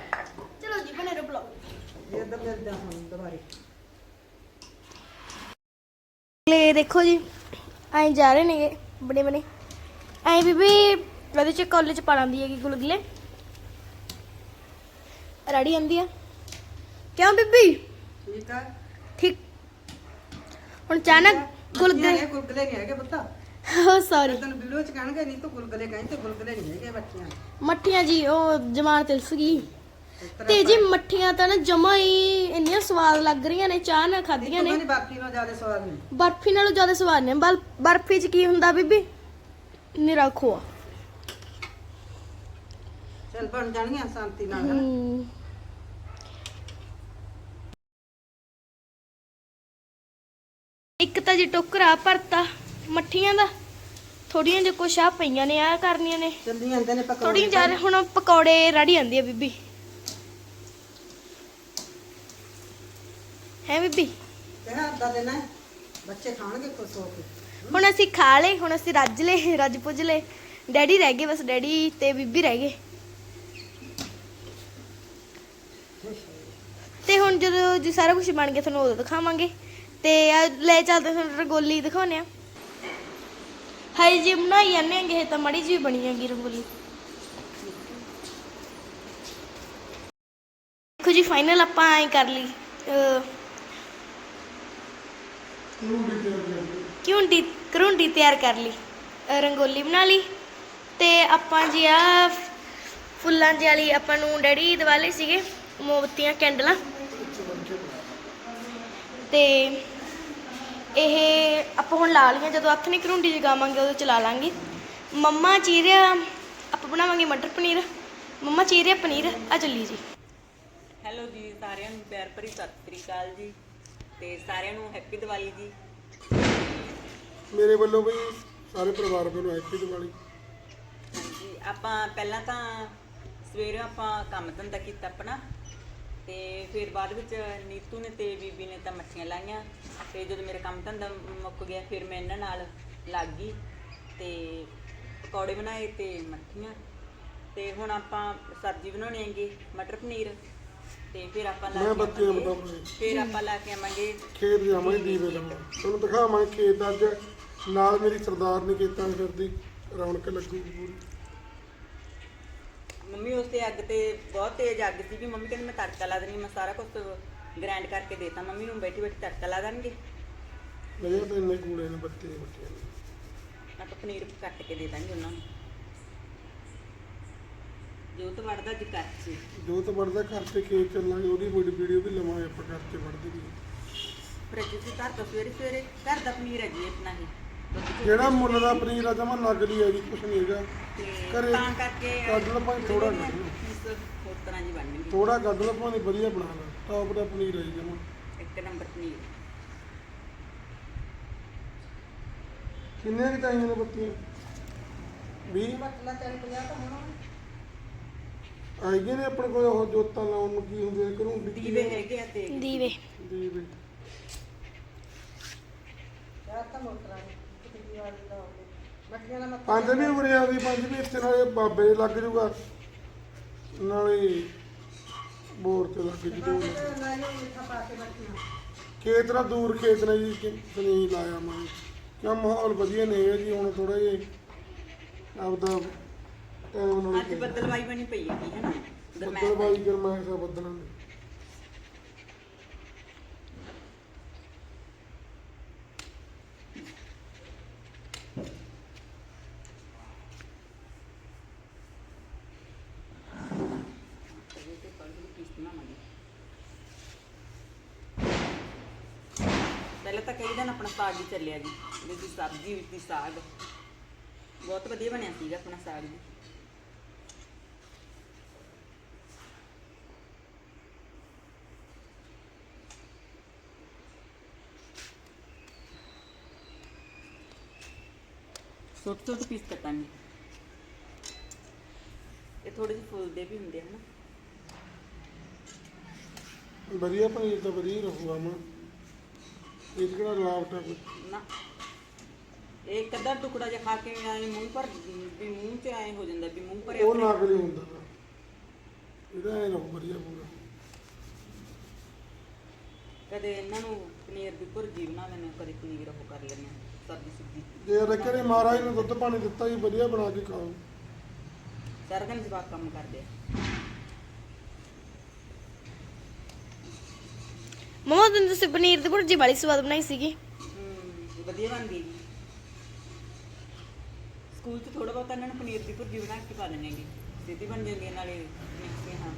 Speaker 1: ਚਲੋ ਜੀ ਬਣੇ ਰੋ ਬਲੌਗ।
Speaker 2: ਇਹ ਤਾਂ ਮਿਲਦਾ ਹੁਣ ਦੁਬਾਰੇ।
Speaker 1: ਲੈ ਦੇਖੋ ਜੀ ਐਂ ਜਾ ਰਹੇ ਨੇਗੇ ਬਣੇ ਬਣੇ। ਐਂ ਬੀਬੀ ਉਹਦੇ ਚ ਕਾਲਜ ਪਾ ਲਾਂਦੀ ਹੈਗੀ ਗੁਲਗੁਲੇ। ਰੜੀ ਆਂਦੀ ਆ। ਕਿਉਂ ਬੀਬੀ?
Speaker 2: ਠੀਕ ਆ।
Speaker 1: ਠੀਕ। ਹੁਣ ਚਾਨਕ
Speaker 2: ਗੁਲਗਲੇ
Speaker 1: ਗੁਲਗੁਲੇ
Speaker 2: ਗੁਲਗਲੇ ਨਹੀਂ ਹੈਗੇ ਪੁੱਤਾ।
Speaker 1: ਹੋ ਸੌਰੀ
Speaker 2: ਤੈਨੂੰ ਵੀਡੀਓ ਚ ਕਹਿਣਗੇ ਨਹੀਂ ਤੂੰ ਗੁਲਗਲੇ ਕਹੀਂ ਤੇ ਗੁਲਗਲੇ ਨਹੀਂ ਹੈਗੇ ਬੱਚਿਆਂ
Speaker 1: ਮੱਠੀਆਂ ਜੀ ਉਹ ਜਮਾਨ ਤਿਲਸ ਗਈ। ਤੇ ਜੀ ਮੱਠੀਆਂ ਤਾਂ ਨਾ ਜਮਾ ਹੀ ਇੰਨੀਆਂ ਸਵਾਦ ਲੱਗ ਰਹੀਆਂ ਨੇ ਚਾਹ ਨਾਲ ਖਾਧੀਆਂ ਨੇ।
Speaker 2: ਨਹੀਂ ਬਾਕੀ ਨਾਲ ਜ਼ਿਆਦਾ ਸਵਾਦ ਨਹੀਂ।
Speaker 1: ਬਰਫੀ ਨਾਲੋਂ ਜ਼ਿਆਦਾ ਸਵਾਦ ਨੇ ਬਲ ਬਰਫੀ ਚ ਕੀ ਹੁੰਦਾ ਬੀਬੀ? ਨਿਰਾ ਖੋਆ।
Speaker 2: ਚਲ ਬਣ ਜਾਣਗੀਆਂ ਸ਼ਾਂਤੀ ਨਾਲ ਹਨਾ?
Speaker 1: ਇੱਕ ਤਾਂ ਜੀ ਟੋਕਰਾ ਭਰਤਾ ਮੱਠੀਆਂ ਦਾ। ਥੋੜੀਆਂ ਜਿਹਾ ਕੁਛ ਆ ਪਈਆਂ ਨੇ ਆ ਕਰਨੀਆਂ ਨੇ।
Speaker 2: ਚੱਲੀ ਜਾਂਦੇ ਨੇ ਪਕੌੜੇ।
Speaker 1: ਥੋੜੀ ਜ਼ਿਆਦਾ ਹੁਣ ਪਕੌੜੇ ਰੜੀ ਜਾਂਦੀ ਆ ਬੀਬੀ। ਹੈ ਬੀਬੀ?
Speaker 2: ਕਿਹੜਾ ਅੱਧਾ ਦੇਣਾ ਹੈ? ਬੱਚੇ ਖਾਣਗੇ ਖੁਸ਼ ਹੋ ਕੇ।
Speaker 1: ਹੁਣ ਅਸੀਂ ਖਾ ਲਏ ਹੁਣ ਅਸੀਂ ਰੱਜ ਲਏ ਰੱਜ ਪੁੱਜ ਲਏ। ਡੈਡੀ ਰਹਿ ਗਏ ਬਸ ਡੈਡੀ ਤੇ ਬੀਬੀ ਰਹਿ ਗਏ। ਤੇ ਹੁਣ ਜਦੋਂ ਜੀ ਸਾਰਾ ਕੁਝ ਬਣ ਗਿਆ ਤੁਹਾਨੂੰ ਉਦੋਂ ਦਿਖਾਵਾਂਗੇ। ਤੇ ਆ ਲੈ ਚੱਲਦੇ ਫਿਰ ਰੰਗੋਲੀ ਦਿਖਾਉਂਦੇ ਆ। ਹਾਈ ਜੀ ਬਣਾਈ ਜਾਂਦੇ ਆਂਗੇ ਇਹ ਤਾਂ ਮੜੀ ਜੀ ਬਣੀ ਹੈਗੀ ਰੰਗੋਲੀ। ਦੇਖੋ ਜੀ ਫਾਈਨਲ ਆਪਾਂ ਐ ਕਰ ਲਈ ਅਹ, ਕਿਉਂਡੀ ਕਰੁੰਡੀ ਤਿਆਰ ਕਰ ਲਈ ਰੰਗੋਲੀ ਬਣਾ ਲਈ। ਤੇ ਆਪਾਂ ਜੀ ਆ ਫੁੱਲਾਂ ਜਿਹੀ ਵਾਲੀ ਆਪਾਂ ਨੂੰ ਡੈਡੀ ਦਿਵਾਲੇ ਸੀਗੇ ਮੋਮਬਤੀਆਂ ਕੈਂਡਲਾਂ। ਤੇ ਇਹ ਆਪਾਂ ਹੁਣ ਲਾ ਲਈਆਂ ਜਦੋਂ ਅੱਖ ਨਹੀਂ ਕਰੁੰਡੀ ਜਗਾਵਾਂਗੇ ਉਦੋਂ ਚਲਾ ਲਾਂਗੇ। ਮੰਮਾ ਚੀਰਿਆ ਆਪਾਂ ਬਣਾਵਾਂਗੇ ਮਟਰ ਪਨੀਰ। ਮੰਮਾ ਚੀਰਿਆ ਪਨੀਰ ਆ ਚੱਲੀ ਜੀ।
Speaker 3: ਹੈਲੋ ਜੀ ਸਾਰਿਆਂ ਨੂੰ ਪਿਆਰ ਭਰੀ ਸਤਿ ਸ੍ਰੀ ਅਕਾਲ ਜੀ ਤੇ ਸਾਰਿਆਂ ਨੂੰ ਹੈਪੀ ਦੀਵਾਲੀ ਜੀ।
Speaker 4: ਮੇਰੇ ਵੱਲੋਂ ਵੀ ਸਾਰੇ ਪਰਿਵਾਰ ਵੱਲੋਂ ਹੈਪੀ ਦੀਵਾਲੀ।
Speaker 3: ਹਾਂਜੀ ਆਪਾਂ ਪਹਿਲਾਂ ਤਾਂ ਸਵੇਰੇ ਆਪਾਂ ਕੰਮ ਧੰਦਾ ਕੀਤਾ ਆਪਣਾ। ਤੇ ਫਿਰ ਬਾਅਦ ਵਿੱਚ ਨੀਤੂ ਨੇ ਤੇ ਬੀਬੀ ਨੇ ਤਾਂ ਮੱਠੀਆਂ ਲਾਈਆਂ ਤੇ ਜਦੋਂ ਮੇਰਾ ਕੰਮ ਧੰਦਾ ਮੁੱਕ ਗਿਆ ਫਿਰ ਮੈਂ ਇਹਨਾਂ ਨਾਲ ਲੱਗ ਗਈ ਤੇ ਪਕੌੜੇ ਬਣਾਏ ਤੇ ਮੱਠੀਆਂ। ਤੇ ਹੁਣ ਆਪਾਂ ਸਬਜ਼ੀ ਬਣਾਉਣੀ ਹੈਗੀ ਮਟਰ ਪਨੀਰ। ਤੇ ਫਿਰ ਆਪਾਂ ਲਾ
Speaker 4: ਮੈਂ
Speaker 3: ਕੇ
Speaker 4: ਬੱਤੀਆਂ
Speaker 3: ਆਵਾਂਗੇ-
Speaker 4: ਬਤਾਉਂਗੀ।
Speaker 3: ਫਿਰ ਆਪਾਂ ਲਾ ਕੇ ਆਵਾਂਗੇ।
Speaker 4: ਖੇਤ ਜਾਵਾਂਗੇ ਦੀਵੇ ਲਾਉਣ। ਤੁਹਾਨੂੰ ਦਿਖਾਵਾਂਗੇ ਖੇਤ ਅੱਜ। ਨਾਲ ਮੇਰੀ ਸਰਦਾਰ ਨੇ ਖੇਤਾਂ 'ਚ ਫਿਰਦੀ ਰੌਣਕ ਲੱਗੂਗੀ ਪੂਰੀ।
Speaker 3: ਮੰਮੀ ਉਸ ਤੇ ਅੱਗ ਤੇ ਬਹੁਤ ਤੇਜ਼ ਅੱਗ ਸੀ ਵੀ ਮੰਮੀ ਕਹਿੰਦੀ ਮੈਂ ਤੜਕਾ ਲਾ ਦੇਣੀ ਮੈਂ ਸਾਰਾ ਕੁਝ ਗ੍ਰਾਈਂਡ ਕਰਕੇ ਦੇਤਾ। ਮੰਮੀ ਨੂੰ ਬੈਠੀ ਬੈਠੀ ਤੜਕਾ ਲਾ ਦੇਣਗੇ।
Speaker 4: ਮੇਰੇ ਤਾਂ ਇੰਨੇ ਕੂੜੇ ਨੇ ਬੱਤੇ ਨੇ।
Speaker 3: ਆਪਾਂ ਪਨੀਰ ਕੱਟ ਕੇ ਦੇ ਦਾਂਗੇ ਉਹਨਾਂ ਨੂੰ। ਜੋ ਤੋਂ ਵੜਦਾ ਜੀ ਕਰ ਸੀ
Speaker 4: ਜੋ ਤਾਂ ਵੜਦਾ ਘਰ ਤੇ ਖੇਤ ਚੱਲਾਂਗੇ ਉਹਦੀ ਵੀਡੀਓ ਵੀਡੀਓ ਵੀ ਲਵਾਂਗੇ ਆਪਾਂ ਘਰ ਤੇ ਵੜਦੇ ਵੀ।
Speaker 3: ਫ੍ਰਿਜ ਦੀ ਘਰ ਤੋਂ ਸਵੇਰੇ ਸਵੇਰੇ ਘਰ ਦਾ ਪਨੀਰ ਹੈ ਜੀ ਆਪਣਾ ਹੀ
Speaker 4: ਜਿਹੜਾ ਮੁੱਲ ਦਾ ਪਨੀਰ ਆ ਜਮਾ ਨਕਲੀ ਹੈ ਜੀ ਕੁਛ ਨਹੀਂ ਹੈਗਾ।
Speaker 3: ਤੇ
Speaker 4: ਘਰੇ
Speaker 3: ਤਾਂ ਕਰਕੇ
Speaker 4: ਕੱਢ ਲਓ ਥੋੜ੍ਹਾ ਕੱਢ ਲਓ।
Speaker 3: ਪੀਸ ਹੋਰ ਤਰ੍ਹਾਂ ਜੀ ਬਣਨਗੇ
Speaker 4: ਥੋੜਾ ਕੱਢ ਲਓ ਭਾਵੇਂ ਵਧੀਆ ਬਣਾ ਲਓ। ਟੌਪ ਦਾ ਪਨੀਰ ਹੈ ਜੀ ਜਮਾ।
Speaker 3: ਇੱਕ ਨੰਬਰ ਪਨੀਰ।
Speaker 4: ਕਿੰਨੇ ਕਿ ਚਾਹੀਦੀਆਂ ਨੇ ਬੱਤੀਆਂ 20
Speaker 2: ਮਤਲਬ ਚੱਲ ਤਾਂ ਹੁਣ।
Speaker 4: ਨੇ ਆਪਣੇ ਕੋਲ ਉਹ ਜੋਤਾਂ ਲਾਉਣ ਨੂੰ ਕੀ ਹੁੰਦੇ ਕਰੂੰ
Speaker 3: ਦੀਵੇ ਹੈਗੇ ਆ ਤੇ
Speaker 1: ਦੀਵੇ।
Speaker 4: ਦੀਵੇ।
Speaker 2: ਯਾਰ ਤਾਂ ਮੋਟਰਾਂ ਨੇ ਮੱਠੀਆਂ ਦਾ ਮੱਥਾ
Speaker 4: ਪੰਜ ਵੀ ਉਰੇ ਆ ਗਈ ਪੰਜ ਵੀ ਇੱਥੇ ਨਾਲੇ ਬਾਬੇ ਦੇ ਲੱਗ ਜੂਗਾ। ਨਾਲੇ ਬੋਰ ਤੇ ਲੱਗ ਜੂ
Speaker 2: ਨਾ ਇਹ ਮਿੱਠਾ ਪਾ ਕੇ ਮੱਠੀਆਂ
Speaker 4: ਦੂਰ ਖੇਤ ਨੇ ਜੀ ਕਿ ਨਹੀਂ ਲਾਇਆ ਮੈਂ। ਕਿਉਂ ਮਾਹੌਲ ਵਧੀਆ ਨਹੀਂ ਹੈ ਜੀ ਹੁਣ ਥੋੜਾ ਜਿਹਾ ਆਪਦਾ ਟਾਈਮ ਨਾਲ
Speaker 3: ਅੱਜ ਬੱਦਲਵਾਈ ਬਣੀ ਪਈ ਹੈਗੀ ਹੈ ਨਾ?
Speaker 4: ਬੱਦਲ
Speaker 3: ਗਰਮੈਸ਼
Speaker 4: ਬਾਈ ਗਰਮੈਸ਼ ਬੱਦਲਾਂ
Speaker 3: ਤੇ ਕੜ੍ਹੀ ਦੀ ਪੀਸ ਬਣਾਵਾਂਗੇ ਪਹਿਲਾਂ ਤਾਂ ਕਈ ਦਿਨ ਚੱਲਿਆ ਜੀ ਜਿਹਦੀ ਸਬਜ਼ੀ ਵਿੱਚ ਦੀ ਸਾਗ। ਬਹੁਤ ਵਧੀਆ ਬਣਿਆ ਸੀਗਾ ਆਪਣਾ ਸਾਗ ਜੀ। ਛੋਟੇ ਛੋਟੇ ਪੀਸ ਕੱਟਾਂਗੇ। ਇਹ ਥੋੜੇ ਜਿਹੇ ਫੁੱਲਦੇ ਵੀ ਹੁੰਦੇ ਹਨ
Speaker 4: ਵਧੀਆ ਪਨੀਰ ਤਾਂ ਵਧੀਆ ਰਹੂਗਾ ਮੈਂ ਇਹ 'ਚ ਕਿਹੜਾ ਲਾਵਟ ਆ ਕੋਈ?
Speaker 3: ਨਾ। ਇਹ ਇੱਕ ਅੱਧਾ ਟੁਕੜਾ ਜਿਹਾ ਖਾ ਕੇ ਆਏ ਮੂੰਹ ਪਰ ਵੀ ਮੂੰਹ 'ਚ ਆਏ ਹੋ ਜਾਂਦਾ ਵੀ ਮੂੰਹ ਭਰਿਆ
Speaker 4: ਉਹ
Speaker 3: ਭਰਿਆ।
Speaker 4: ਨਕਲੀ ਹੁੰਦਾ। ਗਾ। ਇਹਦਾ ਐ ਰਹੂ ਵਧੀਆ ਪੂਰਾ।
Speaker 3: ਕਦੇ ਇਹਨਾਂ ਨੂੰ ਪਨੀਰ ਦੀ ਭੁਰਜੀ ਬਣਾ ਲੈਂਦੇ ਹਾਂ ਕਦੇ ਪਨੀਰ ਉਹ ਕਰ ਲੈਂਦੇ ਹਾਂ ਸਬਜ਼ੀ ਸੁਬਜ਼ੀ।
Speaker 4: ਜੇ ਰੱਖੇ ਨੇ ਮਹਾਰਾਜ ਨੂੰ ਦੁੱਧ ਪਾਣੀ ਦਿੱਤਾ ਜੀ ਵਧੀਆ ਬਣਾ ਕੇ ਖਾਓ।
Speaker 3: ਸਾਰਾ ਦਿਨ ਜਵਾਕ ਕੰਮ ਕਰਦੇ ਆ।
Speaker 1: ਮਮਾ ਤੁਹਾਨੂੰ ਤੁਸੀਂ ਪਨੀਰ ਦੀ ਭੁਰਜੀ ਵਾਲੀ ਸਵਾਦ ਬਣਾਈ ਸੀਗੀ।
Speaker 3: ਹਮ, ਵਧੀਆ ਬਣਦੀ ਹੈ ਜੀ ਸਕੂਲ 'ਚ ਥੋੜਾ ਬਹੁਤਾ ਇਹਨਾਂ ਨੂੰ ਪਨੀਰ ਦੀ ਭੁਰਜੀ ਬਣਾ ਕੇ ਪਾ ਦਿੰਦੇ ਹੈਗੇ। ਸਿੱਧੀ ਬਣ ਜਾਂਦੀ ਹੈ ਨਾਲੇ ਮਿਕਸ ਹਾਂ।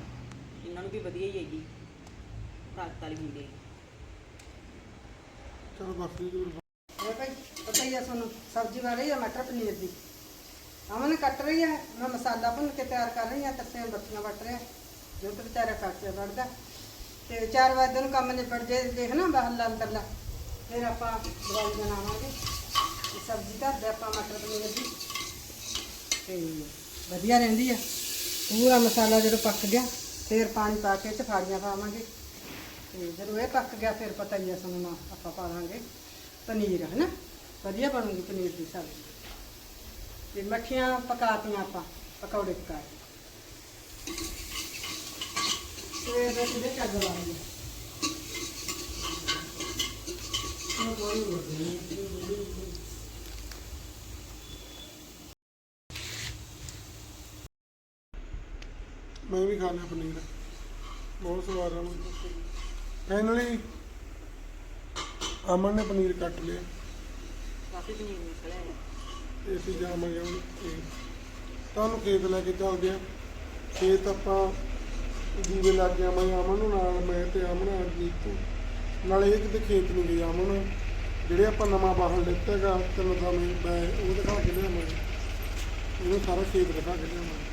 Speaker 3: ਇਹਨਾਂ ਨੂੰ ਵੀ ਵਧੀਆ ਹੀ ਹੈਗੀ। ਤਾਕਤ ਵਾਲੀ ਹੁੰਦੀ ਹੈ।
Speaker 4: ਚਲੋ ਬਾਕੀ ਜੀ
Speaker 2: ਇਹ ਭਾਈ ਪਤਾ ਹੀ ਆ ਤੁਹਾਨੂੰ ਸਬਜ਼ੀ ਬਣ ਰਹੀ ਮਟਰ ਪਨੀਰ ਦੀ। ਅਮਨ ਕੱਟ ਰਹੀ ਹੈ ਮੈਂ ਮਸਾਲਾ ਭੁੰਨ ਕੇ ਤਿਆਰ ਕਰ ਰਹੀ ਹਾਂ ਤੱਤੇ ਬੱਤੀਆਂ ਵੱਟ ਰਿਹਾ। ਜੋ ਤੇ ਵਿਚਾਰਾ ਕੱਟ ਕੇ ਵੜਦਾ ਤੇ 4 ਵਜੇ ਨੂੰ ਕੰਮ ਨਿਬੜ ਜੇ ਦੇਖ ਨਾ ਬਾਹਰਲਾ ਅੰਦਰਲਾ। ਫਿਰ ਆਪਾਂ ਦਵਾਈ ਬਣਾਵਾਂਗੇ। ਤੇ ਸਬਜ਼ੀ ਧਰਦੇ ਆਪਾਂ ਮਟਰ ਪਨੀਰ ਦੀ। ਤੇ ਵਧੀਆ ਰਹਿੰਦੀ ਆ। ਪੂਰਾ ਮਸਾਲਾ ਜਦੋਂ ਪੱਕ ਗਿਆ, ਫਿਰ ਪਾਣੀ ਪਾ ਕੇ ਤੇ ਫਾੜੀਆਂ ਪਾਵਾਂਗੇ। ਤੇ ਜਦੋਂ ਇਹ ਪੱਕ ਗਿਆ, ਫਿਰ ਪਤਾ ਹੀ ਆ ਸਾਨੂੰ ਆਪਾਂ ਪਾ ਲਾਂਗੇ ਪਨੀਰ ਹੈ ਨਾ ਵਧੀਆ ਬਣੂਗੀ ਪਨੀਰ ਦੀ ਸਬਜ਼ੀ। ਤੇ ਮੱਠੀਆਂ ਪਕਾਤੀਆਂ ਆਪਾਂ, ਪਕੌੜੇ
Speaker 4: ਮੈਂ ਵੀ ਖਾ ਲਿਆ ਪਨੀਰ। ਬਹੁਤ ਸਵਾਦ ਆ ਫਾਈਨਲੀ ਅਮਨ ਨੇ ਪਨੀਰ ਕੱਟ ਲਿਆ।
Speaker 3: ਕਾਫੀ ਪਨੀਰ ਨਿਕਲਿਆ
Speaker 4: ਤੇ ਅਸੀਂ ਜਾਵਾਂਗੇ ਹੁਣ ਤੁਹਾਨੂੰ ਖੇਤ ਲੈ ਕੇ ਚੱਲਦੇ ਆ ਖੇਤ ਆਪਾਂ ਜੀਵੇ ਲੱਗ ਗਿਆ ਮੈਂ ਅਮਨ ਨੂੰ ਨਾਲ ਮੈਂ ਤੇ ਅਮਨ ਆ ਨੀਤੂ ਨਾਲੇ ਇਹ ਕਿਤੇ ਖੇਤ ਨਹੀਂ ਗਈ ਅਮਨ ਜਿਹੜੇ ਆਪਾਂ ਨਵਾਂ ਬਾਹਰ ਲਿੱਤਾ ਹੈਗਾ, ਤਿੰਨ ਸਮੇਂ ਮੈਂ ਉਹ ਦਿਖਾ ਕੇ ਲਿਆਵਾਂਗੇ ਇਹਨੂੰ ਸਾਰਾ ਖੇਤ ਦਿਖਾ ਕੇ ਲਿਆਵਾਂਗੇ